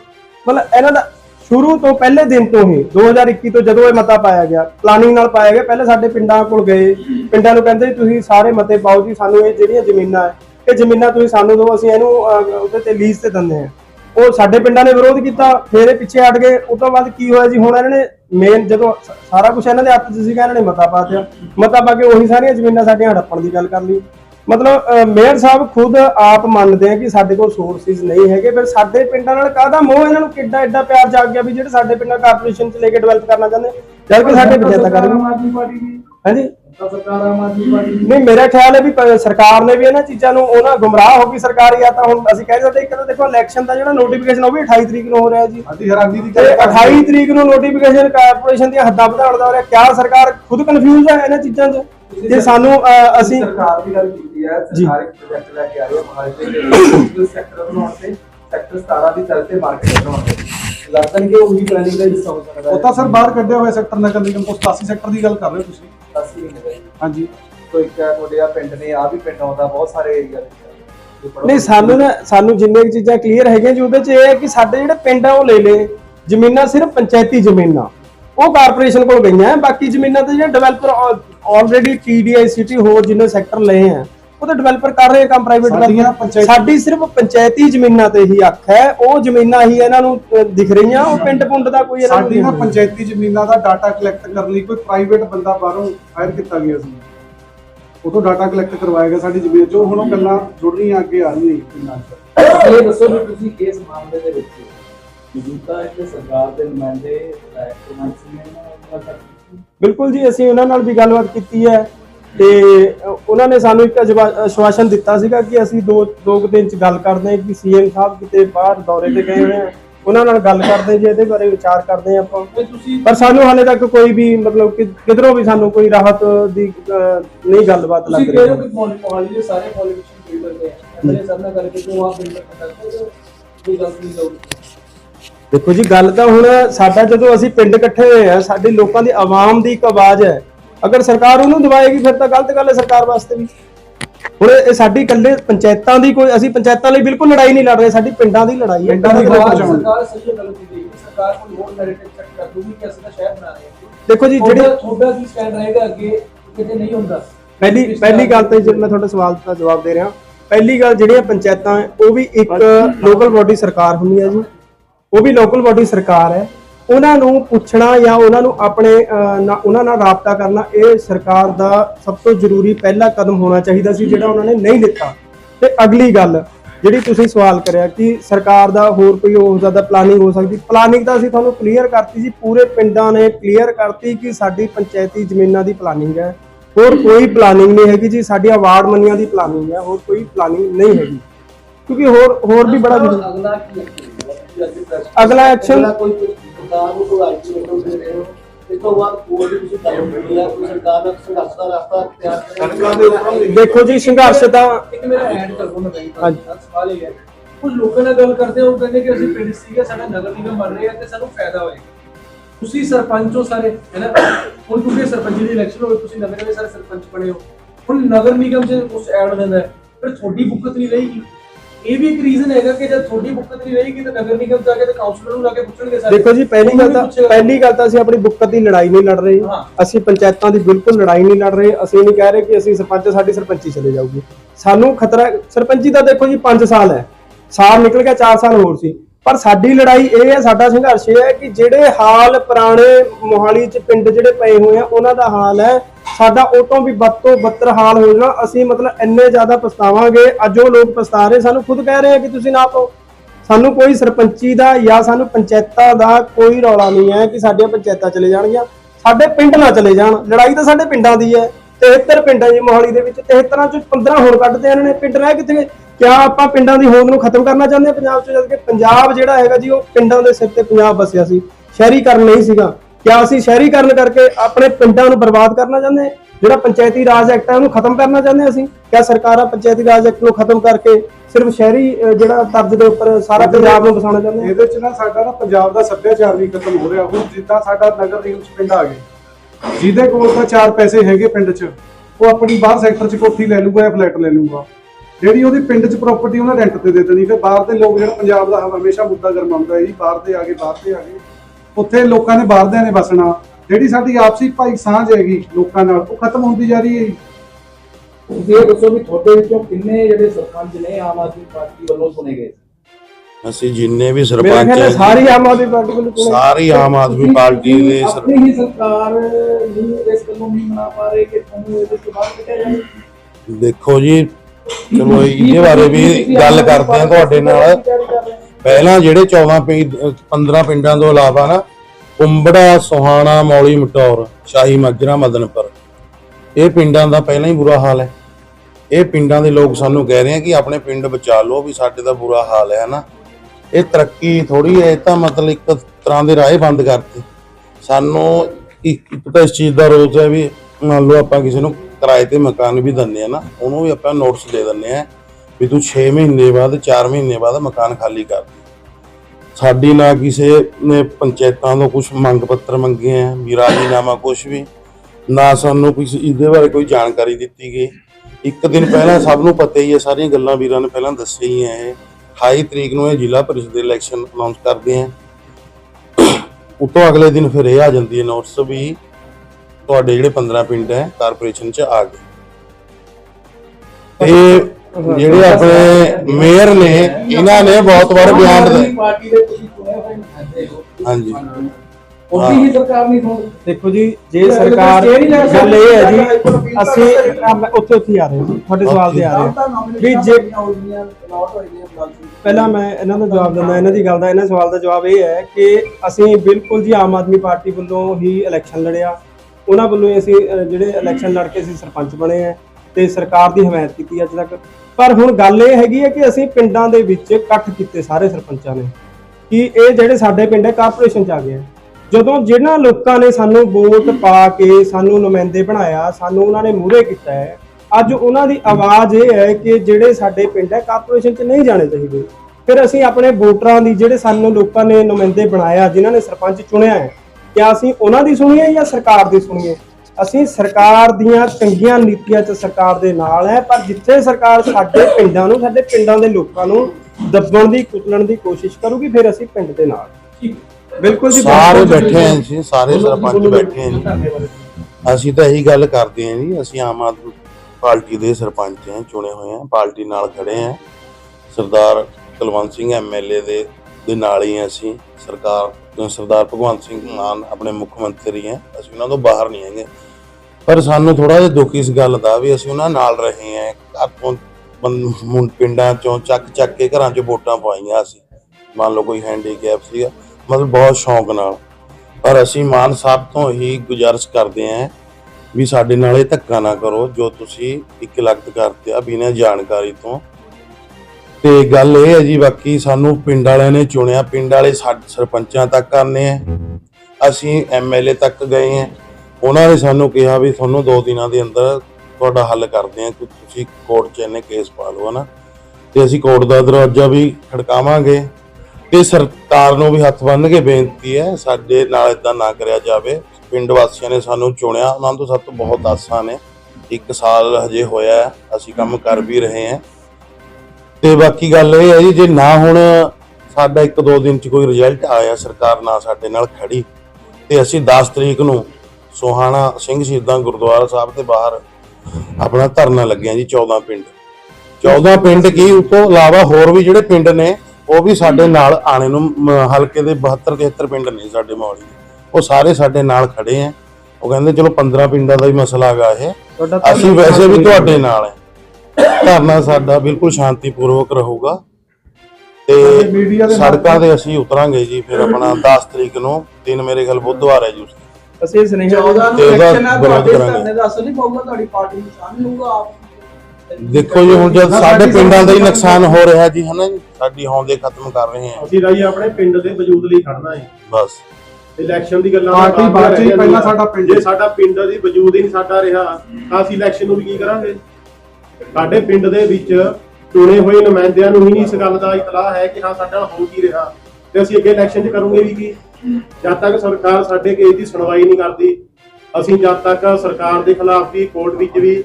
ਮਤਲਬ ਇਹਨਾਂ ਦਾ ਸ਼ੁਰੂ ਤੋਂ ਪਹਿਲੇ ਦਿਨ ਤੋਂ ਹੀ 2021 ਤੋਂ ਜਦੋਂ ਇਹ ਮਤਾ ਪਾਇਆ ਗਿਆ ਪਲਾਨਿੰਗ ਨਾਲ ਪਾਇਆ ਗਿਆ, ਪਹਿਲੇ ਸਾਡੇ ਪਿੰਡਾਂ ਕੋਲ ਗਏ। ਪਿੰਡਾਂ ਨੂੰ ਕਹਿੰਦੇ ਤੁਸੀਂ ਸਾਰੇ ਮਤੇ ਪਾਓ ਜੀ, ਸਾਨੂੰ ਇਹ ਜਿਹੜੀਆਂ ਜ਼ਮੀਨਾਂ ਹੈ, ਇਹ ਜ਼ਮੀਨਾਂ ਤੁਸੀਂ ਸਾਨੂੰ ਦਿਓ, ਅਸੀਂ ਇਹਨੂੰ ਉਹਦੇ ਤੇ ਲੀਜ਼ ਤੇ ਦਿੰਦੇ ਹਾਂ। ਉਹ ਸਾਡੇ ਪਿੰਡਾਂ ਨੇ ਵਿਰੋਧ ਕੀਤਾ, ਫੇਰ ਇਹ ਪਿੱਛੇ ਹਟ ਗਏ। ਉਸ ਤੋਂ ਬਾਅਦ ਕੀ ਹੋਇਆ ਜੀ, ਹੁਣ ਇਹਨਾਂ ਨੇ ਮੇਨ ਜਦੋਂ ਸਾਰਾ ਕੁਝ ਇਹਨਾਂ ਦੇ ਹੱਥ 'ਚ ਸੀਗਾ, ਇਹਨਾਂ ਨੇ ਮਤਾ ਪਾ ਦਿੱਤਾ। ਮਤਾ ਪਾ ਕੇ ਉਹੀ ਸਾਰੀਆਂ ਜ਼ਮੀਨਾਂ ਸਾਡੀਆਂ ਹੜੱਪਣ ਦੀ ਗੱਲ ਕਰ ਲਈ। ਮਤਲਬ ਮੇਅਰ ਸਾਹਿਬ ਖੁਦ ਆਪ ਮੰਨਦੇ ਆ ਕਿ ਸਾਡੇ ਕੋਲ ਸੋਰਸਿਸ ਨਹੀਂ ਹੈਗੇ ਫਿਰ ਸਾਡੇ ਪਿੰਡਾਂ ਨਾਲ ਕਾਹਦਾ ਮੋਹ ਇਹਨਾਂ ਨੂੰ ਕਿੱਡਾ ਐਡਾ ਪਿਆਰ ਜਾਗ ਗਿਆ ਵੀ ਜਿਹੜੇ ਸਾਡੇ ਪਿੰਡਾਂ ਕਾਰਪੋਰੇਸ਼ਨ 'ਚ ਲੈ ਕੇ ਡਿਵੈਲਪ ਕਰਨਾ ਚਾਹੁੰਦੇ? ਜਦ ਕਿ ਸਾਡੇ ਪੰਚਾਇਤਾਂ ਕਰ।
ਆਮ ਆਦਮੀ ਪਾਰਟੀ ਦੀ
ਹਾਂਜੀ? ਨਹੀਂ ਮੇਰਾ ਖਿਆਲ ਹੈ ਵੀ ਸਰਕਾਰ ਨੇ ਵੀ ਇਹਨਾਂ ਚੀਜ਼ਾਂ ਨੂੰ ਉਹਨਾਂ ਗੁੰਮਰਾਹ ਹੋ ਗਈ ਸਰਕਾਰ ਜਾਂ ਤਾਂ ਹੁਣ ਅਸੀਂ ਕਹਿ ਸਕਦੇ ਇੱਕ ਤਾਂ ਦੇਖੋ ਇਲੈਕਸ਼ਨ ਦਾ ਜਿਹੜਾ ਨੋਟੀਫਿਕੇਸ਼ਨ ਉਹ ਵੀ 28 ਤਰੀਕ ਨੂੰ ਹੋ ਰਿਹਾ ਜੀ।
ਸਾਡੀ ਹੈਰਾਨੀ ਦੀ
ਤੇ
ਗੱਲ ਕਰ
28 ਤਰੀਕ ਨੂੰ ਨੋਟੀਫਿਕੇਸ਼ਨ ਕਾਰਪੋਰੇਸ਼ਨ ਦੀਆਂ ਹੱਦਾਂ ਵਧਾਉਣ ਦਾ ਹੋ ਰਿਹਾ ਕਿਆ ਸਰਕਾਰ ਖੁਦ ਕਨਫਿਊਜ਼ ਹੈ ਇਹਨਾਂ ਚੀਜ਼ਾਂ 'ਚ? ਜੇ ਸਾਨੂੰ ਅਸੀਂ
ਸਰਕਾਰ ਦੀ ਗੱਲ ਕੀਤੀ ਹੈ। ਸਰਕਾਰ ਇੱਕ ਪ੍ਰੋਜੈਕਟ ਲੈ ਕੇ ਆ ਰਹੀ ਹੈ ਮਹਾਰਾਸ਼ਟਰ ਦੇ ਸੈਕਟਰ ਬਣਾਉਣ ਤੇ ਸੈਕਟਰ 17 ਦੀ ਤਰਫ ਤੇ ਮਾਰਕੀਟ ਬਣਾਉਣ ਤੇ ਲੱਗਦਾ ਕਿ ਉਹ ਵੀ ਪਲੈਨਿੰਗ ਦਾ ਹਿੱਸਾ ਹੋ ਸਕਦਾ
ਉਹ ਤਾਂ ਸਰ ਬਾਹਰ ਕੱਢਿਆ ਹੋਇਆ ਸੈਕਟਰ ਨਗਰ ਨਿਗਮ ਤੋਂ 87 ਸੈਕਟਰ ਦੀ ਗੱਲ ਕਰ ਰਹੇ ਹੋ ਤੁਸੀਂ। ਹਾਂਜੀ।
ਕੋਈ ਕਿਆ ਤੁਹਾਡੇ ਆ ਪਿੰਡ ਨੇ ਆ ਵੀ ਪਿੰਡ ਆਉਂਦਾ ਬਹੁਤ ਸਾਰੇ ਏਰੀਆ ਦੇ
ਨਹੀਂ ਸਾਨੂੰ ਨਾ ਸਾਨੂੰ ਜਿੰਨੇ ਚੀਜ਼ਾਂ ਕਲੀਅਰ ਹੈਗੀਆਂ ਜੀ ਉਹਦੇ 'ਚ ਇਹ ਹੈ ਕਿ ਸਾਡੇ ਜਿਹੜੇ ਪਿੰਡ ਆ ਉਹ ਲੈ ਲਏ। ਜ਼ਮੀਨਾਂ ਸਿਰਫ ਪੰਚਾਇਤੀ ਜ਼ਮੀਨਾਂ। ਉਹ ਕਾਰਪੋਰੇਸ਼ਨ ਕੋਲ ਗਈਆਂ ਬਾਕੀ ਜ਼ਮੀਨਾਂ ਤੇ ਜਿਹੜੇ ਡਿਵੈਲਪਰ ਆਲਰੇਡੀ ਟੀਡੀਆਈ ਸਿਟੀ ਹੋਰ ਜਿੰਨੇ ਸੈਕਟਰ ਲਏ ਆ ਉਹ ਤਾਂ ਡਿਵੈਲਪਰ ਕਰ ਰਹੇ ਕੰਮ ਪ੍ਰਾਈਵੇਟ
ਪੰਚਾਇਤੀ-
ਸਾਡੀ ਸਿਰਫ ਪੰਚਾਇਤੀ ਜ਼ਮੀਨਾਂ ਤੇ ਹੀ ਅੱਖ ਹੈ ਉਹ ਜ਼ਮੀਨਾਂ ਹੀ ਇਹਨਾਂ ਨੂੰ ਦਿਖ ਰਹੀਆਂ ਉਹ ਪਿੰਡ ਪੁੰਡ ਦਾ ਕੋਈ ਇਹਨਾਂ ਨੂੰ
ਸਾਡੀ ਨਾ ਪੰਚਾਇਤੀ ਜ਼ਮੀਨਾਂ ਦਾ ਡਾਟਾ ਕਲੈਕਟ ਕਰਨ ਲਈ ਕੋਈ ਪ੍ਰਾਈਵੇਟ ਬੰਦਾ ਬਾਹਰੋਂ ਹਾਇਰ ਕੀਤਾ ਗਿਆ ਸੀ। ਉਦੋਂ ਡਾਟਾ ਕਲੈਕਟ ਕਰਵਾਇਆ ਗਿਆ ਸਾਡੀ ਜ਼ਮੀਨ ਜੋ ਹੁਣ ਉਹ ਗੱਲਾਂ ਜੁੜ ਰਹੀਆਂ ਅੱਗੇ ਆ ਰਹੀਆਂ ਪਿੰਡਾਂ 'ਚ।
ਇਹ ਦੱਸੋ ਵੀ ਤੁਸੀਂ ਇਸ ਮਾਮਲੇ ਦੇ ਵਿੱਚ ਮੌਜੂਦਾ ਇੱਥੇ ਸਰਕਾਰ ਦੇ ਨੁਮਾਇੰਦੇ ਐਕਟਿਵਿਸਟ ਨੇ ਉਹਨਾਂ ਨਾਲ
ਬਿਲਕੁਲ ਜੀ ਅਸੀਂ ਉਹਨਾਂ ਨਾਲ ਵੀ ਗੱਲਬਾਤ ਕੀਤੀ ਹੈ ਤੇ ਉਹਨਾਂ ਨੇ ਸਾਨੂੰ ਇੱਕ ਆਸ਼ਵਾਸਨ ਦਿੱਤਾ ਸੀਗਾ ਕਿ ਅਸੀਂ ਦੋ ਦੋ ਦਿਨ ਚ ਗੱਲ ਕਰਦੇ ਹਾਂ ਕਿ ਸੀਐਮ ਸਾਹਿਬ ਕਿਤੇ ਬਾਹਰ ਦੌਰੇ ਤੇ ਗਏ ਹੋਏ ਆ। ਉਹਨਾਂ ਨਾਲ ਗੱਲ ਕਰਦੇ ਜੀ ਇਹਦੇ ਬਾਰੇ ਵਿਚਾਰ ਕਰਦੇ ਹਾਂ ਆਪਾਂ। ਪਰ ਸਾਨੂੰ ਹਾਲੇ ਤੱਕ ਕੋਈ ਵੀ ਮਤਲਬ ਕਿ ਕਿਧਰੋਂ ਵੀ ਸਾਨੂੰ ਕੋਈ ਰਾਹਤ ਦੀ ਨਹੀਂ ਗੱਲਬਾਤ ਲੱਗ
ਰਹੇ ਮੋਹਾਲੀ ਦੇ ਸਾਰੇ ਪੋਲੀਟੀਸ਼ੀਅਨ ਲੀਡਰ ਨੇ ਐਮਐਲਏ ਸਰ ਨਾਲ ਕਰਕੇ ਜੋ ਆਪ ਬਿਲਡਰ ਹੋ ਕੋਈ ਗੱਲ ਨਹੀਂ ਲੋਕ
ਦੇਖੋ ਜੀ ਗੱਲ ਤਾਂ ਹੁਣ ਸਾਡਾ ਜਦੋਂ ਅਸੀਂ ਪਿੰਡ ਇਕੱਠੇ ਹੋਏ ਆ ਸਾਡੀ ਲੋਕਾਂ ਦੀ ਆਵਾਮ ਦੀ ਇੱਕ ਆਵਾਜ਼ ਹੈ। ਅਗਰ ਸਰਕਾਰ ਉਹਨੂੰ ਦਬਾਏਗੀ ਫਿਰ ਤਾਂ ਗਲਤ ਗੱਲ ਹੈ ਸਰਕਾਰ ਵਾਸਤੇ ਵੀ। ਹੁਣ ਇਹ ਸਾਡੀ ਇਕੱਲੇ ਪੰਚਾਇਤਾਂ ਦੀ ਕੋਈ ਅਸੀਂ ਪੰਚਾਇਤਾਂ ਲਈ ਬਿਲਕੁਲ ਲੜਾਈ ਨਹੀਂ ਲੜ ਰਹੇ ਸਾਡੀ ਪਿੰਡਾਂ ਦੀ ਲੜਾਈ ਹੈ।
ਪਿੰਡਾਂ ਦੀ
ਸਰਕਾਰ ਸਹੀ ਗੱਲ ਕੀਤੀ ਸਰਕਾਰ ਕੋਈ ਹੋਰ ਨੈਰੇਟਿਵ ਸੈੱਟ ਕਰ ਦੂਗੀ ਕਿ ਅਸੀਂ ਤਾਂ ਸ਼ਹਿਰ ਬਣਾ ਰਹੇ ਹਾਂ।
ਦੇਖੋ ਜੀ ਜਿਹੜੇ
ਤੁਹਾਡਾ ਕੀ ਸਟੈਂਡ ਰਹੇਗਾ ਅੱਗੇ ਕਿਤੇ ਨਹੀਂ ਹੁੰਦਾ।
ਪਹਿਲੀ ਪਹਿਲੀ ਗੱਲ ਤੇ ਜੇ ਮੈਂ ਤੁਹਾਡੇ ਸਵਾਲ ਦਾ ਜਵਾਬ ਦੇ ਰਿਹਾ। ਪਹਿਲੀ ਗੱਲ ਜਿਹੜੀਆਂ ਪੰਚਾਇਤਾਂ ਉਹ ਵੀ ਇੱਕ ਲੋਕਲ ਬਾਡੀ ਸਰਕਾਰ ਹੁੰਦੀ ਹੈ ਜੀ। ਉਹ ਵੀ ਲੋਕਲ ਬਾਡੀ ਸਰਕਾਰ ਹੈ। ਉਹਨਾਂ ਨੂੰ ਪੁੱਛਣਾ ਜਾਂ ਉਹਨਾਂ ਨੂੰ ਆਪਣੇ ਉਹਨਾਂ ਨਾਲ ਰਾਬਤਾ ਕਰਨਾ ਇਹ ਸਰਕਾਰ ਦਾ ਸਭ ਤੋਂ ਜ਼ਰੂਰੀ ਪਹਿਲਾ ਕਦਮ ਹੋਣਾ ਚਾਹੀਦਾ ਸੀ ਜਿਹੜਾ ਉਹਨਾਂ ਨੇ ਨਹੀਂ ਲਿੱਤਾ। ਤੇ ਅਗਲੀ ਗੱਲ ਜਿਹੜੀ ਤੁਸੀਂ ਸਵਾਲ ਕਰਿਆ ਕਿ ਸਰਕਾਰ ਦਾ ਹੋਰ ਕੋਈ ਹੋਰ ਜ਼ਿਆਦਾ ਪਲਾਨਿੰਗ ਹੋ ਸਕਦੀ। ਪਲਾਨਿੰਗ ਤਾਂ ਅਸੀਂ ਤੁਹਾਨੂੰ ਕਲੀਅਰ ਕਰਤੀ ਜੀ ਪੂਰੇ ਪਿੰਡਾਂ ਨੇ ਕਲੀਅਰ ਕਰਤੀ ਕਿ ਸਾਡੀ ਪੰਚਾਇਤੀ ਜ਼ਮੀਨਾਂ ਦੀ ਪਲਾਨਿੰਗ ਹੈ। ਹੋਰ ਕੋਈ ਪਲਾਨਿੰਗ ਨਹੀਂ ਹੈਗੀ ਜੀ ਸਾਡੀ ਅਵਾਰਡ ਮੰਨੀਆਂ ਦੀ ਪਲਾਨਿੰਗ ਹੈ ਹੋਰ ਕੋਈ ਪਲਾਨਿੰਗ ਨਹੀਂ ਹੈਗੀ। ਕਿਉਂਕਿ ਹੋਰ ਹੋਰ ਵੀ ਬੜਾ
ਅਗਲਾ ਕੀ ਐਕਸ਼ਨ
ਅਗਲਾ action-
ਕੋਈ ਸਰਕਾਰ ਨੂੰ ਕੋਈ ਅਲਟੀਮੇਟਮ ਦੇ ਰਹੇ ਹੋ ਇਸ ਤੋਂ ਬਾਅਦ ਹੋਰ ਵੀ ਤੁਸੀਂ ਕੰਮ ਕਰਨੀ ਹੈ ਕੋਈ ਸਰਕਾਰ ਦਾ ਸੰਘਰਸ਼ ਦਾ ਰਸਤਾ ਤਿਆਰ ਕਰੇਗਾ
ਦੇਖੋ ਜੀ ਸੰਘਰਸ਼ ਤਾਂ
ਇੱਕ ਮੇਰਾ ਐਡ ਕਰ ਦੋ ਕਹੀ
ਹਾਂਜੀ।
ਸਵਾਲ ਇਹ ਹੈ। ਕੁਝ ਲੋਕਾਂ ਨਾਲ ਗੱਲ ਕਰਦੇ ਹੋ ਉਹ ਕਹਿੰਦੇ ਕਿ ਅਸੀਂ ਪਿੰਡ ਸੀਗੇ ਸਾਡਾ ਨਗਰ ਨਿਗਮ ਬਣ ਰਿਹਾ ਤੇ ਸਾਨੂੰ ਫਾਇਦਾ ਹੋਏਗਾ ਤੁਸੀਂ ਸਰਪੰਚ ਹੋ ਸਾਰੇ ਹੈ ਨਾ? ਹੁਣ ਕਿਉਂਕਿ ਸਰਪੰਚੀ ਦੀ ਇਲੈਕਸ਼ਨ ਹੋਵੇ ਤੁਸੀਂ ਨਵੇਂ ਨਵੇਂ ਸਾਰੇ ਸਰਪੰਚ ਬਣੇ ਹੋ। ਹੁਣ ਨਗਰ ਨਿਗਮ 'ਚ ਉਸ ਐਡ ਹੈ। ਫਿਰ ਤੁਹਾਡੀ ਬੁੱਕਤ ਨਹੀਂ ਰਹੇਗੀ। ਇਹ ਵੀ ਇੱਕ ਰੀਜ਼ਨ ਹੈਗਾ ਕਿ ਜਦ ਤੁਹਾਡੀ ਬੁੱਕਤ ਨਹੀਂ ਰਹੇਗੀ ਤਾਂ ਨਗਰ ਨਿਗਮ ਜਾ ਕੇ ਤੇ ਕਾਉਂਸਲਰ ਨੂੰ ਲਾ ਕੇ ਪੁੱਛਣਗੇ ਸਾਰੇ।
ਦੇਖੋ ਜੀ ਪਹਿਲੀ ਗੱਲ ਤਾਂ। ਪਹਿਲੀ ਗੱਲ ਤਾਂ ਅਸੀਂ ਆਪਣੀ ਬੁੱਕਤ ਦੀ ਲੜਾਈ ਨਹੀਂ ਲੜ ਰਹੇ। ਅਸੀਂ ਪੰਚਾਇਤਾਂ ਦੀ ਬਿਲਕੁਲ ਲੜਾਈ ਨਹੀਂ ਲੜ ਰਹੇ। ਅਸੀਂ ਨਹੀਂ ਕਹਿ ਰਹੇ ਕਿ ਅਸੀਂ ਸਰਪੰਚ ਸਾਡੀ ਸਰਪੰਚੀ ਚਲੇ ਜਾਊਗੀ। ਸਾਨੂੰ ਖਤਰਾ ਸਰਪੰਚੀ ਤਾਂ ਦੇਖੋ ਜੀ 5 ਸਾਲ ਹੈ। ਸਾਲ ਨਿਕਲ ਗਿਆ 4 ਸਾਲ ਹੋਰ ਸੀ। ਪਰ ਸਾਡੀ ਲੜਾਈ ਇਹ ਹੈ ਸਾਡਾ ਸੰਘਰਸ਼ ਇਹ ਹੈ ਕਿ ਜਿਹੜੇ ਹਾਲ ਪੁਰਾਣੇ ਮੋਹਾਲੀ ਚ ਪਿੰਡ ਜਿਹੜੇ ਪਏ ਹੋਏ ਆ ਉਹਨਾਂ ਦਾ ਹਾਲ ਹੈ ਸਾਡਾ ਉਹ ਤੋਂ ਵੀ ਵੱਧ ਤੋਂ ਬੱਤਰ ਹਾਲ ਹੋ ਜਾਣਾ। ਅਸੀਂ ਮਤਲਬ ਇੰਨੇ ਜ਼ਿਆਦਾ ਪਛਤਾਵਾਂਗੇ। ਅੱਜ ਉਹ ਲੋਕ ਪਛਤਾ ਰਹੇ, ਸਾਨੂੰ ਖੁਦ ਕਹਿ ਰਹੇ ਆ ਕਿ ਤੁਸੀਂ ਨਾ ਪਾਓ। ਸਾਨੂੰ ਕੋਈ ਸਰਪੰਚੀ ਦਾ ਜਾਂ ਸਾਨੂੰ ਪੰਚਾਇਤਾਂ ਦਾ ਕੋਈ ਰੌਲਾ ਨਹੀਂ ਹੈ ਕਿ ਸਾਡੀਆਂ ਪੰਚਾਇਤਾਂ ਚਲੇ ਜਾਣਗੀਆਂ। ਸਾਡੇ ਪਿੰਡ ਨਾ ਚਲੇ ਜਾਣ। ਲੜਾਈ ਤਾਂ ਸਾਡੇ ਪਿੰਡਾਂ ਦੀ ਹੈ। 73 ਪਿੰਡਾਂ ਜੀ ਮੋਹਾਲੀ ਦੇ ਵਿੱਚ। 73 ਚੋਂ 15 ਹੁਣ ਕੱਢਦੇ ਇਹਨਾਂ ਨੇ। ਪਿੰਡ ਰਹਿ ਕਿੱਥੇ ਗਏ? ਕਿਆ ਆਪਾਂ ਪਿੰਡਾਂ ਦੀ ਹੋਂਦ ਨੂੰ ਖਤਮ ਕਰਨਾ ਚਾਹੁੰਦੇ ਹਾਂ ਪੰਜਾਬ 'ਚ? ਜਦ ਕਿ ਪੰਜਾਬ ਜਿਹੜਾ ਹੈਗਾ ਜੀ, ਉਹ ਪਿੰਡਾਂ ਦੇ ਸਿਰ ਤੇ ਪੰਜਾਬ ਵਸਿਆ ਸੀ। ਸ਼ਹਿਰੀਕਰਨ ਨਹੀਂ ਸੀਗਾ। ਕਿਆ ਅਸੀਂ ਸ਼ਹਿਰੀਕਰਨ ਕਰਕੇ ਆਪਣੇ ਪਿੰਡਾਂ ਨੂੰ ਬਰਬਾਦ ਕਰਨਾ ਚਾਹੁੰਦੇ ਹਾਂ? ਜਿਹੜਾ ਪੰਚਾਇਤੀ ਰਾਜ ਐਕਟ ਹੈ ਉਹਨੂੰ ਖਤਮ ਕਰਨਾ ਚਾਹੁੰਦੇ ਹਾਂ ਅਸੀਂ? ਕਿਆ ਸਰਕਾਰਾਂ ਪੰਚਾਇਤੀ ਰਾਜ ਐਕਟ ਨੂੰ ਖਤਮ ਕਰਕੇ ਸਿਰਫ ਸ਼ਹਿਰੀ ਅਹ, ਜਿਹੜਾ ਤਰਜ਼ ਦੇ ਉੱਪਰ ਸਾਰਾ ਪੰਜਾਬ ਨੂੰ ਵਸਾਉਣਾ ਚਾਹੁੰਦੇ ਹਾਂ?
ਇਹਦੇ ਚ ਨਾ ਸਾਡਾ ਨਾ ਪੰਜਾਬ ਦਾ ਸੱਭਿਆਚਾਰ ਵੀ ਖਤਮ ਹੋ ਰਿਹਾ। ਹੁਣ ਜਿੱਦਾਂ ਸਾਡਾ ਨਗਰ ਨਿਗਮ ਚ ਪਿੰਡ ਆ ਗਏ ਜਿਹਦੇ ਕੋਲ ਤਾਂ ਚਾਰ ਪੈਸੇ ਹੈਗੇ ਪਿੰਡ 'ਚ ਉਹ ਆਪਣੀ ਬਾਹਰ ਸੈਕਟਰ 'ਚ ਕੋਠੀ ਲੈ ਲੂਗਾ ਜਾਂ ਫਲੈਟ ਲੈ ਲੂਗਾ। ਜਿਹੜੀ ਉਹਦੀ ਪਿੰਡ 'ਚ ਪ੍ਰਾਪਰਟੀ ਉਹਨਾਂ ਰੈਂਟ ਤੇ ਦੇ ਦੇਣੀ ਫਿਰ ਬਾਹਰ ਦੇ ਲੋਕ ਜਿਹੜਾ ਪੰਜਾਬ ਦਾ ਹਮੇਸ਼ਾ ਮੁੱਦਾ ਗਰਮਾਉਂਦਾ ਹੈ ਜੀ ਬਾਹਰ ਦੇ ਆ ਗਏ ਬਾਹਰ ਦੇ ਆ ਗਏ। ਉੱਥੇ ਲੋਕਾਂ ਨੇ ਬਾਹਰ ਦੇ ਨੇ ਵਸਣਾ ਜਿਹੜੀ ਸਾਡੀ ਆਪਸੀ ਭਾਈ ਸਾਂਝ ਹੈਗੀ ਲੋਕਾਂ ਨਾਲ ਉਹ ਖਤਮ ਹੁੰਦੀ ਜਾ ਰਹੀ ਹੈ ਜੀ।
ਤੁਸੀਂ ਇਹ ਦੱਸੋ ਵੀ ਤੁਹਾਡੇ ਵਿੱਚੋਂ ਕਿੰਨੇ ਜਿਹੜੇ ਸਰਪੰਚ ਨੇ ਆਮ ਆਦਮੀ ਪਾਰਟੀ ਵੱਲੋਂ ਚੁਣੇ ਗਏ
ਅਸੀਂ ਜਿੰਨੇ ਵੀ
ਮੇਰਾ
ਸਰਪੰਚ
ਖਿਆਲ ਹੈ
ਹੈ
ਸਾਰੀ ਆਮ ਆਦਮੀ ਪਾਰਟੀ ਵੱਲੋਂ ਚੁਣੇ
ਸਾਰੀ ਆਮ ਆਦਮੀ ਪਾਰਟੀ ਦੇ ਸਰ-
ਆਪਣੀ ਹੀ ਸਰਕਾਰ ਨੂੰ ਇਸ ਗੱਲੋਂ ਨਹੀਂ ਮਨਾ ਪਾ ਰਹੇ ਕਿ ਤੁਹਾਨੂੰ ਇਹਦੇ ਤੋਂ ਬਾਹਰ ਕੱਢਿਆ ਜਾਵੇ?
ਦੇਖੋ ਜੀ ਚਲੋ ਇਹਦੇ ਬਾਰੇ ਵੀ ਗੱਲ ਕਰਦੇ ਆ ਤੁਹਾਡੇ ਨਾਲ। ਪਹਿਲਾਂ ਜਿਹੜੇ 14 ਪਿੰਡ 15 ਪਿੰਡਾਂ ਤੋਂ ਇਲਾਵਾ ਨਾ, ਕੁੰਬੜਾ, ਸੁਹਾਣਾ, ਮੌਲੀ ਮਟੌਰ, ਸ਼ਾਹੀ ਮਾਜਰਾ, ਮਦਨਪੁਰ। ਇਹ ਪਿੰਡਾਂ ਦਾ ਪਹਿਲਾਂ ਹੀ ਬੁਰਾ ਹਾਲ ਹੈ। ਇਹ ਪਿੰਡਾਂ ਦੇ ਲੋਕ ਸਾਨੂੰ ਕਹਿ ਰਹੇ ਆ ਕਿ ਆਪਣੇ ਪਿੰਡ ਬਚਾ ਲਓ ਵੀ ਸਾਡੇ ਦਾ ਬੁਰਾ ਹਾਲ ਹੈ ਨਾ ਇਹ ਤਰੱਕੀ ਥੋੜੀ ਹੈ, ਇਹ ਤਾਂ ਮਤਲਬ ਇੱਕ ਤਰ੍ਹਾਂ ਦੇ ਰਾਹ ਬੰਦ ਕਰਤੇ। ਸਾਨੂੰ ਇੱਕ ਇੱਕ ਤਾਂ ਇਸ ਚੀਜ਼ ਦਾ ਰੋਜ਼ ਹੈ ਵੀ ਮੰਨ ਲਓ ਆਪਾਂ ਕਿਸੇ ਨੂੰ ਕਿਰਾਏ ਤੇ ਮਕਾਨ ਵੀ ਦਿੰਦੇ ਆ ਨਾ, ਉਹਨੂੰ ਵੀ ਆਪਾਂ ਨੋਟਿਸ ਦੇ ਦਿੰਦੇ ਆ। ਵੀ ਤੂੰ 6 ਮਹੀਨੇ ਬਾਅਦ 4 ਮਹੀਨੇ ਬਾਅਦ ਮਕਾਨ ਖਾਲੀ ਕਰ ਦੇ। ਸਾਡੀ ਨਾ ਕਿਸੇ ਨੇ ਪੰਚਾਇਤਾਂ ਤੋਂ ਕੁਝ ਮੰਗ ਪੱਤਰ ਮੰਗੇ ਆ, ਵੀ ਰਾਜੀਨਾਮਾ ਕੁਝ ਵੀ। ਨਾ ਸਾਨੂੰ ਕਿਸੇ ਇਹਦੇ ਬਾਰੇ ਕੋਈ ਜਾਣਕਾਰੀ ਦਿੱਤੀ ਗਈ। ਇੱਕ ਦਿਨ ਪਹਿਲਾਂ ਸਭ ਨੂੰ ਪਤਾ ਹੀ ਹੈ, ਸਾਰੀਆਂ ਗੱਲਾਂ ਵੀਰਾਂ ਨੇ ਪਹਿਲਾਂ ਦੱਸਿਆ ਹੀ ਹੈ ਇਹ। 28 ਤਰੀਕ ਨੂੰ ਇਹ ਜ਼ਿਲ੍ਹਾ ਪਰਿਸ਼ਦ ਦੇ ਇਲੈਕਸ਼ਨ ਅਨਾਉਂਸ ਕਰਦੇ ਆ। ਉਤੋਂ ਅਗਲੇ ਦਿਨ ਫਿਰ ਇਹ ਆ ਜਾਂਦੀ ਹੈ ਨੋਟਿਸ ਵੀ ਤੁਹਾਡੇ ਜਿਹੜੇ 15 ਪਿੰਡ ਹੈ ਕਾਰਪੋਰੇਸ਼ਨ ਚ ਆ ਗਏ। ਤੇ ਜਿਹੜੇ ਆਪਣੇ ਮੇਅਰ ਨੇ ਇਹਨਾਂ ਨੇ ਬਹੁਤ ਵਾਰ ਬਿਆਨ ਦਿੱਤੇ।
ਪਾਰਟੀ ਦੇ ਤੁਸੀਂ ਚੁਣੇ ਹੋਏ ਨੁਮਾਇੰਦੇ ਹੋ।
ਹਾਂਜੀ।
ਉਹਦੀ ਹੀ ਸਰਕਾਰ ਨਹੀਂ ਸੁਣਦੀ
ਦੇਖੋ ਜੀ ਜੇ ਸਰਕਾਰ ਗੱਲ ਇਹ ਹੈ ਜੀ ਅਸੀਂ ਆ, ਮੈਂ ਉੱਥੇ ਉੱਥੇ ਹੀ ਆ ਰਹੇ ਜੀ ਤੁਹਾਡੇ ਸਵਾਲ ਤੇ ਆ ਰਹੇ ਹਾਂ। ਵੀ ਜੇ ਪਹਿਲਾਂ ਮੈਂ ਇਹਨਾਂ ਦਾ ਜਵਾਬ ਦਿੰਦਾ ਇਹਨਾਂ ਦੀ ਗੱਲ ਦਾ ਇਹਨਾਂ ਸਵਾਲ ਦਾ ਜਵਾਬ ਇਹ ਹੈ ਕਿ ਅਸੀਂ ਬਿਲਕੁਲ ਜੀ ਆਮ ਆਦਮੀ ਪਾਰਟੀ ਵੱਲੋਂ ਹੀ ਇਲੈਕਸ਼ਨ ਲੜਿਆ। ਉਹਨਾਂ ਵੱਲੋਂ ਹੀ ਅਸੀਂ ਜਿਹੜੇ ਇਲੈਕਸ਼ਨ ਲੜ ਕੇ ਅਸੀਂ ਸਰਪੰਚ ਬਣੇ ਆ ਤੇ ਸਰਕਾਰ ਦੀ ਹਮਾਇਤ ਕੀਤੀ ਅੱਜ ਤੱਕ। ਪਰ ਹੁਣ ਗੱਲ ਇਹ ਹੈਗੀ ਹੈ ਕਿ ਅਸੀਂ ਪਿੰਡਾਂ ਦੇ ਵਿੱਚ ਇਕੱਠ ਕੀਤੇ ਸਾਰੇ ਸਰਪੰਚਾਂ ਨੇ
ਕਿ ਇਹ ਜਿਹੜੇ ਸਾਡੇ ਪਿੰਡ ਹੈ, ਕਾਰਪੋਰੇਸ਼ਨ ਚ ਆ ਗਏ ਆ। ਜਦੋਂ ਜਿਹਨਾਂ ਲੋਕਾਂ ਨੇ ਸਾਨੂੰ ਵੋਟ ਪਾ ਕੇ ਸਾਨੂੰ ਨੁਮਾਇੰਦੇ ਬਣਾਇਆ, ਸਾਨੂੰ ਉਹਨਾਂ ਨੇ ਮੂਹਰੇ ਕੀਤਾ ਹੈ, ਅੱਜ ਉਹਨਾਂ ਦੀ ਆਵਾਜ਼ ਇਹ ਹੈ ਕਿ ਜਿਹੜੇ ਸਾਡੇ ਪਿੰਡ ਹੈ, ਕਾਰਪੋਰੇਸ਼ਨ ਚ ਨਹੀਂ ਜਾਣੇ ਚਾਹੀਦੇ ਫਿਰ ਅਸੀਂ ਆਪਣੇ ਵੋਟਰਾਂ ਦੀ ਜਿਹੜੇ ਸਾਨੂੰ ਲੋਕਾਂ ਨੇ ਨੁਮਾਇੰਦੇ ਬਣਾਇਆ, ਜਿਨ੍ਹਾਂ ਨੇ ਸਰਪੰਚ ਚੁਣਿਆ ਹੈ ਕਿ ਅਸੀਂ ਉਹਨਾਂ ਦੀ ਸੁਣੀਏ ਜਾਂ ਸਰਕਾਰ ਦੀ ਸੁਣੀਏ ਅਸੀਂ ਸਰਕਾਰ ਦੀਆਂ ਚੰਗੀਆਂ ਨੀਤੀਆਂ 'ਚ ਸਰਕਾਰ ਦੇ ਨਾਲ ਹੈ ਪਰ ਜਿੱਥੇ ਸਰਕਾਰ ਸਾਡੇ ਪਿੰਡਾਂ ਨੂੰ ਸਾਡੇ ਪਿੰਡਾਂ ਦੇ ਲੋਕਾਂ ਨੂੰ ਦੱਬਣ ਦੀ ਕੁਚਲਣ ਦੀ ਕੋਸ਼ਿਸ਼ ਕਰੂਗੀ ਫਿਰ ਅਸੀਂ ਪਿੰਡ ਦੇ ਨਾਲ। ਬਿਲਕੁਲ ਜੀ
ਸਾਰੇ। ਬੈਠੇ ਆਂ ਜੀ ਸਾਰੇ ਸਰਪੰਚ ਬੈਠੇ ਆਂ ਜੀ। ਅਸੀਂ ਤਾਂ ਇਹੀ ਗੱਲ ਕਰਦੇ ਆਂ ਜੀ ਅਸੀਂ ਆਮ ਆਦਮੀ ਪਾਰਟੀ ਦੇ ਸਰਪੰਚ ਆਂ ਚੁਣੇ ਹੋਏ ਆਂ ਪਾਰਟੀ ਨਾਲ ਖੜੇ ਆਂ। ਸਰਦਾਰ ਕੁਲਵੰਤ ਸਿੰਘ ਐਮਐਲਏ ਦੇ ਦੇ ਨਾਲ ਹੀ ਆਂ ਅਸੀਂ। ਸਰਕਾਰ ਸਰਦਾਰ ਭਗਵੰਤ ਸਿੰਘ ਮਾਨ ਆਪਣੇ ਮੁੱਖ ਮੰਤਰੀ ਆਂ। ਅਸੀਂ ਉਹਨਾਂ ਤੋਂ ਬਾਹਰ ਨਹੀਂ ਹੈਗੇ। ਪਰ ਸਾਨੂੰ ਥੋੜਾ ਜਿਹਾ ਦੁੱਖ ਇਸ ਗੱਲ ਦਾ ਵੀ ਅਸੀਂ ਉਹਨਾਂ ਨਾਲ ਰਹੇ ਆਂ ਘਰ ਤੋਂ ਪਿੰਡਾਂ ਚੋਂ ਚੱਕ ਚੱਕ ਕੇ ਘਰਾਂ 'ਚ ਵੋਟਾਂ ਪਾਈਆਂ ਅਸੀਂ। ਮੰਨ ਲਓ ਕੋਈ ਹੈਂਡੀਕੈਪ ਸੀਗਾ, ਮਤਲਬ ਬਹੁਤ ਸ਼ੌਂਕ ਨਾਲ। ਪਰ ਅਸੀਂ ਮਾਨ ਸਾਹਿਬ ਤੋਂ ਹੀ ਗੁਜ਼ਾਰਿਸ਼ ਕਰਦੇ ਆਂ ਵੀ ਸਾਡੇ ਨਾਲ ਇਹ ਧੱਕਾ ਨਾ ਕਰੋ, ਜੋ ਤੁਸੀਂ ਇੱਕ ਲਗਤ ਕਰਤੇ ਆ ਬਿਨਾਂ ਜਾਣਕਾਰੀ ਤੋਂ। ਤੇ ਗੱਲ ਇਹ ਹੈ ਜੀ, ਬਾਕੀ ਸਾਨੂੰ ਪਿੰਡ ਵਾਲਿਆਂ ਨੇ ਚੁਣਿਆ, ਪਿੰਡ ਵਾਲੇ ਸਾਡੇ ਸਰਪੰਚਾਂ ਤੱਕ ਕਰਨੇ ਆ। ਅਸੀਂ ਐਮਐਲਏ ਤੱਕ ਗਏ ਆ। ਉਹਨਾਂ ਨੇ ਸਾਨੂੰ ਕਿਹਾ ਵੀ ਤੁਹਾਨੂੰ 2 ਦਿਨਾਂ ਦੇ ਅੰਦਰ ਤੁਹਾਡਾ ਹੱਲ ਕਰਦੇ ਆ ਕਿ ਤੁਸੀਂ ਕੋਰਟ 'ਚ ਇਹਨੇ ਕੇਸ ਪਾ ਲਓ, ਹਨਾ? ਤੇ ਅਸੀਂ ਕੋਰਟ ਦਾ ਦਰਵਾਜ਼ਾ ਵੀ ਖੜਕਾਵਾਂਗੇ ਤੇ ਸਰਕਾਰ ਨੂੰ ਵੀ ਹੱਥ ਬੰਨ੍ਹ ਕੇ ਬੇਨਤੀ ਹੈ, ਸਾਡੇ ਨਾਲ ਇਦਾਂ ਨਾ ਕਰਿਆ ਜਾਵੇ। ਪਿੰਡ ਵਾਸੀਆਂ ਨੇ ਸਾਨੂੰ ਚੁਣਿਆ, ਉਹਨਾਂ ਤੋਂ ਸਭ ਤੋਂ ਬਹੁਤ ਆਸਾਂ ਨੇ। ਇੱਕ ਸਾਲ ਹਜੇ ਹੋਇਆ ਅਸੀਂ ਕੰਮ ਕਰ ਵੀ ਰਹੇ ਹਾਂ। ਤੇ ਬਾਕੀ ਗੱਲ ਇਹ ਹੈ ਜੀ, ਜੇ ਨਾ ਹੁਣ ਸਾਡਾ ਇੱਕ ਦੋ ਦਿਨ ਚ ਕੋਈ ਰਿਜ਼ਲਟ ਆਇਆ, ਸਰਕਾਰ ਨਾ ਸਾਡੇ ਨਾਲ ਖੜੀ ਤੇ ਅਸੀਂ 10 ਤਰੀਕ ਨੂੰ ਸੋਹਾਣਾ ਸਿੰਘ ਸ਼ਹੀਦਾਂ ਗੁਰਦੁਆਰਾ ਸਾਹਿਬ ਦੇ ਬਾਹਰ ਆਪਣਾ ਧਰਨਾ ਲੱਗਿਆ ਜੀ 14 ਪਿੰਡ। 14 ਪਿੰਡ ਕੀ ਉਸ ਤੋਂ ਇਲਾਵਾ ਹੋਰ ਵੀ ਜਿਹੜੇ ਪਿੰਡ ਨੇ ਉਹ ਵੀ ਸਾਡੇ ਨਾਲ ਆਣੇ ਨੂੰ ਹਲਕੇ ਦੇ 72 73 ਪਿੰਡ ਨੇ ਸਾਡੇ ਮੌਲੀ ਉਹ ਸਾਰੇ ਸਾਡੇ ਨਾਲ ਖੜੇ ਆ ਉਹ ਕਹਿੰਦੇ ਚਲੋ 15 ਪਿੰਡਾਂ ਦਾ ਹੀ ਮਸਲਾ ਹੈਗਾ ਇਹ। ਅਸੀਂ ਵੈਸੇ ਵੀ ਤੁਹਾਡੇ ਨਾਲ ਹੈ ਧਰਨਾ ਸਾਡਾ ਬਿਲਕੁਲ ਸ਼ਾਂਤੀਪੂਰਵਕ ਰਹੂਗਾ। ਤੇ ਸੜਕਾਂ ਤੇ ਅਸੀਂ ਉਤਰਾਂਗੇ ਜੀ ਫਿਰ ਆਪਣਾ 10 ਤਰੀਕ ਨੂੰ ਦਿਨ ਮੇਰੇ ਖਿਆਲ ਬੁੱਧਵਾਰ ਹੈ ਜੀ ਉਸ
ਅਸੀਂ ਸੁਨੇਹਾ
14
ਤੇ
ਨੂੰ
ਉਹਦਾ
ਇਲੈਕਸ਼ਨ ਹੈ
ਵਿਰੋਧ
ਤੁਹਾਡੇ
ਕਰਾਂਗੇ।
ਧਰਨੇ ਦਾ ਅਸਰ ਨਹੀਂ ਪਊਗਾ ਤੁਹਾਡੀ ਪਾਰਟੀ ਨੂੰ ਸਾਨ ਲਊਗਾ ਆਪ।
ਦੇਖੋ ਜੀ ਹੁਣ ਜਦ ਸਾਡੇ ਪਿੰਡਾਂ ਦਾ ਹੀ ਨੁਕਸਾਨ ਹੋ ਰਿਹਾ ਜੀ ਹਨਾ ਜੀ? ਸਾਡੀ ਹੌਂਦੇ ਖਤਮ ਕਰ ਰਹੇ ਆ
ਅਸੀਂ ਰਾਜੀ ਆਪਣੇ ਪਿੰਡ ਦੇ ਵਜੂਦ ਲਈ ਖੜਨਾ ਹੈ।
ਬਸ।
ਇਲੈਕਸ਼ਨ ਦੀ ਗੱਲਾਂ
ਪਾਰਟੀ
ਬਾਅਦ
ਚ ਹੀ
ਰਹਿ
ਪਹਿਲਾਂ। ਸਾਡਾ ਪਿੰਡ
ਜੇ ਸਾਡਾ ਪਿੰਡ ਦੀ ਵਜੂਦ ਹੀ ਨਹੀਂ ਸਾਡਾ ਰਿਹਾ ਤਾਂ ਅਸੀਂ ਇਲੈਕਸ਼ਨ ਨੂੰ ਵੀ ਕੀ ਕਰਾਂਗੇ? ਸਾਡੇ ਪਿੰਡ ਦੇ ਵਿੱਚ ਚੁਣੇ ਹੋਏ ਨੁਮਾਇੰਦਿਆਂ ਨੂੰ ਹੀ ਨਹੀਂ ਇਸ ਗੱਲ ਦਾ ਇਤਲਾਹ ਹੈ ਕਿ ਹਾਂ ਸਾਡਾ ਹੋ ਕੀ ਰਿਹਾ। ਤੇ ਅਸੀਂ ਅੱਗੇ ਇਲੈਕਸ਼ਨ 'ਚ ਕਰੂਗੇ ਵੀ ਕੀ? ਜਦ ਤੱਕ ਸਰਕਾਰ ਸਾਡੇ ਕੇਸ ਦੀ ਸੁਣਵਾਈ ਨਹੀਂ ਕਰਦੀ ਅਸੀਂ ਜਦ ਤੱਕ ਸਰਕਾਰ ਦੇ ਖਿਲਾਫ ਵੀ ਕੋਰਟ ਵਿੱਚ ਵੀ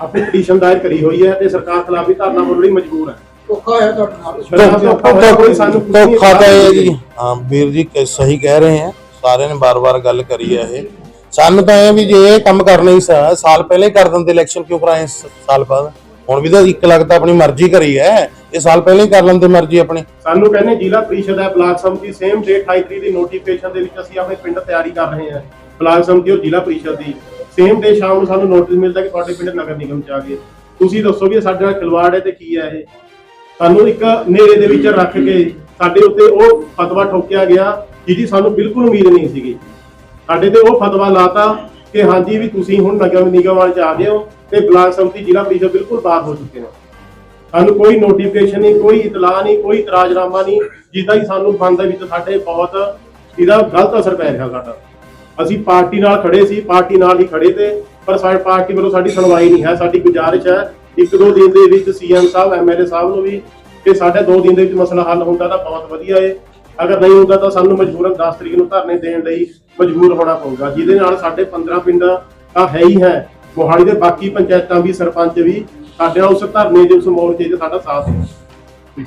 ਆਪਣੀ ਪਟੀਸ਼ਨ ਦਾਇਰ ਕਰੀ ਹੋਈ ਹੈ ਤੇ ਸਰਕਾਰ ਖਿਲਾਫ ਵੀ ਧਰਨਾ ਬੋਲਣ ਲਈ ਮਜਬੂਰ ਹੈ।
ਧੋਖਾ ਹੋਇਆ ਤੁਹਾਡੇ ਨਾਲ।
ਧੋਖਾ ਤਾਂ ਇਹ ਜੀ। ਹਾਂ ਵੀਰ ਜੀ ਸਹੀ ਕਹਿ ਰਹੇ ਆ। ਸਾਰਿਆਂ ਨੇ ਬਾਰ-ਬਾਰ ਗੱਲ ਕਰੀ ਹੈ ਇਹ। ਸਾਨੂੰ ਤਾਂ ਇਹ ਵੀ ਜੇ ਇਹ ਕੰਮ ਕਰਨਾ ਹੀ ਸਾ- ਸਾਲ ਪਹਿਲੇ ਕਰ ਦਿੰਦੇ ਇਲੈਕਸ਼ਨ ਕਿਉਂ ਕਰਾਏ ਸਾਲ ਬਾਅਦ? ਹੁਣ ਵੀ ਤਾਂ ਇੱਕ ਤਾਂ ਆਪਣੀ ਮਰਜ਼ੀ ਕਰੀ ਹੈ। ਇਹ ਸਾਲ ਪਹਿਲੇ ਹੀ ਕਰ ਲੈਂਦੇ ਮਰਜ਼ੀ ਆਪਣੀ।
ਸਾਨੂੰ ਕਹਿੰਦੇ ਜ਼ਿਲ੍ਹਾ ਪ੍ਰੀਸ਼ਦ ਹੈ, ਬਲਾਕ ਸੰਮਤੀ ਸੇਮ ਡੇਟ 28 ਦੀ ਨੋਟੀਫਿਕੇਸ਼ਨ ਦੇ ਵਿੱਚ ਅਸੀਂ ਆਪਣੇ ਪਿੰਡ ਤਿਆਰੀ ਕਰ ਰਹੇ ਹਾਂ। ਬਲਾਕ ਸੰਮਤੀ ਔਰ ਜ਼ਿਲ੍ਹਾ ਪ੍ਰੀਸ਼ਦ ਦੀ। ਸੇਮ ਡੇ ਸ਼ਾਮ ਨੂੰ ਸਾਨੂੰ ਨੋਟਿਸ ਮਿਲਦਾ ਕਿ ਤੁਹਾਡੇ ਪਿੰਡ ਨਗਰ ਨਿਗਮ ਚ ਆ ਗਏ। ਤੁਸੀਂ ਦੱਸੋ ਵੀ ਸਾਡੇ ਨਾਲ ਖਿਲਵਾੜ ਹੈ ਤੇ ਕੀ ਹੈ ਇਹ? ਸਾਨੂੰ ਇੱਕ ਨੇਰੇ ਦੇ ਵਿੱਚ ਰੱਖ ਕੇ ਸਾਡੇ ਉੱਤੇ ਉਹ ਫਤਵਾ ਠੋਕਿਆ ਗਿਆ ਜਿਹਦੀ ਸਾਨੂੰ ਬਿਲਕੁਲ ਉਮੀਦ ਨਹੀਂ ਸੀਗੀ। ਸਾਡੇ ਤੇ ਉਹ ਫਤਵਾ ਲਾਤਾ ਕਿ ਹਾਂਜੀ ਵੀ ਤੁਸੀਂ ਹੁਣ ਨਗਰ ਨਿਗਮ ਵਾਲੇ ਚ ਆ ਗਏ ਹੋ ਤੇ ਬਲਾਕ ਸੰਮਤੀ ਜ਼ਿਲ੍ਹਾ ਪ੍ਰੀਸ਼ਦ ਬਿਲਕੁਲ ਬਾਹਰ ਹੋ ਚੁੱਕੇ ਨੇ। ਸਾਨੂੰ ਕੋਈ ਨੋਟੀਫਿਕੇਸ਼ਨ ਨਹੀਂ, ਕੋਈ ਇਤਲਾਹ ਨਹੀਂ, ਕੋਈ ਇਤਰਾਜ਼ਨਾਮਾ ਨਹੀਂ ਜਿਹਦਾ ਹੀ ਸਾਨੂੰ ਫੰਡ ਦੇ ਵਿੱਚ ਸਾਡੇ ਬਹੁਤ ਇਹਦਾ ਗਲਤ ਅਸਰ ਪੈ ਰਿਹਾ ਸਾਡਾ। ਅਸੀਂ ਪਾਰਟੀ ਨਾਲ ਖੜੇ ਸੀ, ਪਾਰਟੀ ਨਾਲ ਹੀ ਖੜੇ ਤੇ, ਪਰ ਸਾਡੀ ਪਾਰਟੀ ਵੱਲੋਂ ਸਾਡੀ ਸੁਣਵਾਈ ਨਹੀਂ ਹੈ, ਸਾਡੀ ਗੁਜ਼ਾਰਿਸ਼ ਹੈ। ਇੱਕ ਦੋ ਦਿਨ ਦੇ ਵਿੱਚ ਸੀਐਮ ਸਾਹਿਬ ਐਮਐਲਏ ਸਾਹਿਬ ਨੂੰ ਵੀ ਕਿ ਸਾਡੇ ਦੋ ਦਿਨ ਦੇ ਵਿੱਚ ਮਸਲਾ ਹੱਲ ਹੁੰਦਾ ਤਾਂ ਬਹੁਤ ਵਧੀਆ ਏ। ਅਗਰ ਨਹੀਂ ਹੁੰਦਾ ਤਾਂ ਸਾਨੂੰ ਮਜਬੂਰਨ 10 ਤਰੀਕ ਨੂੰ ਧਰਨੇ ਦੇਣ ਲਈ ਮਜਬੂਰ ਹੋਣਾ ਪਊਗਾ। ਜਿਹਦੇ ਨਾਲ ਸਾਡੇ 15 ਪਿੰਡਾਂ ਤਾਂ ਹੈ ਹੀ ਹੈ। ਮੋਹਾਲੀ ਦੇ ਬਾਕੀ ਪੰਚਾਇਤਾਂ ਵੀ, ਸਰਪੰਚ ਵੀ ਸਾਡੇ ਉਸ ਧਰਨੇ ਦੇ ਉਸ ਮੋਰਚੇ 'ਚ ਸਾਡਾ ਸਾਥ। ਦੇ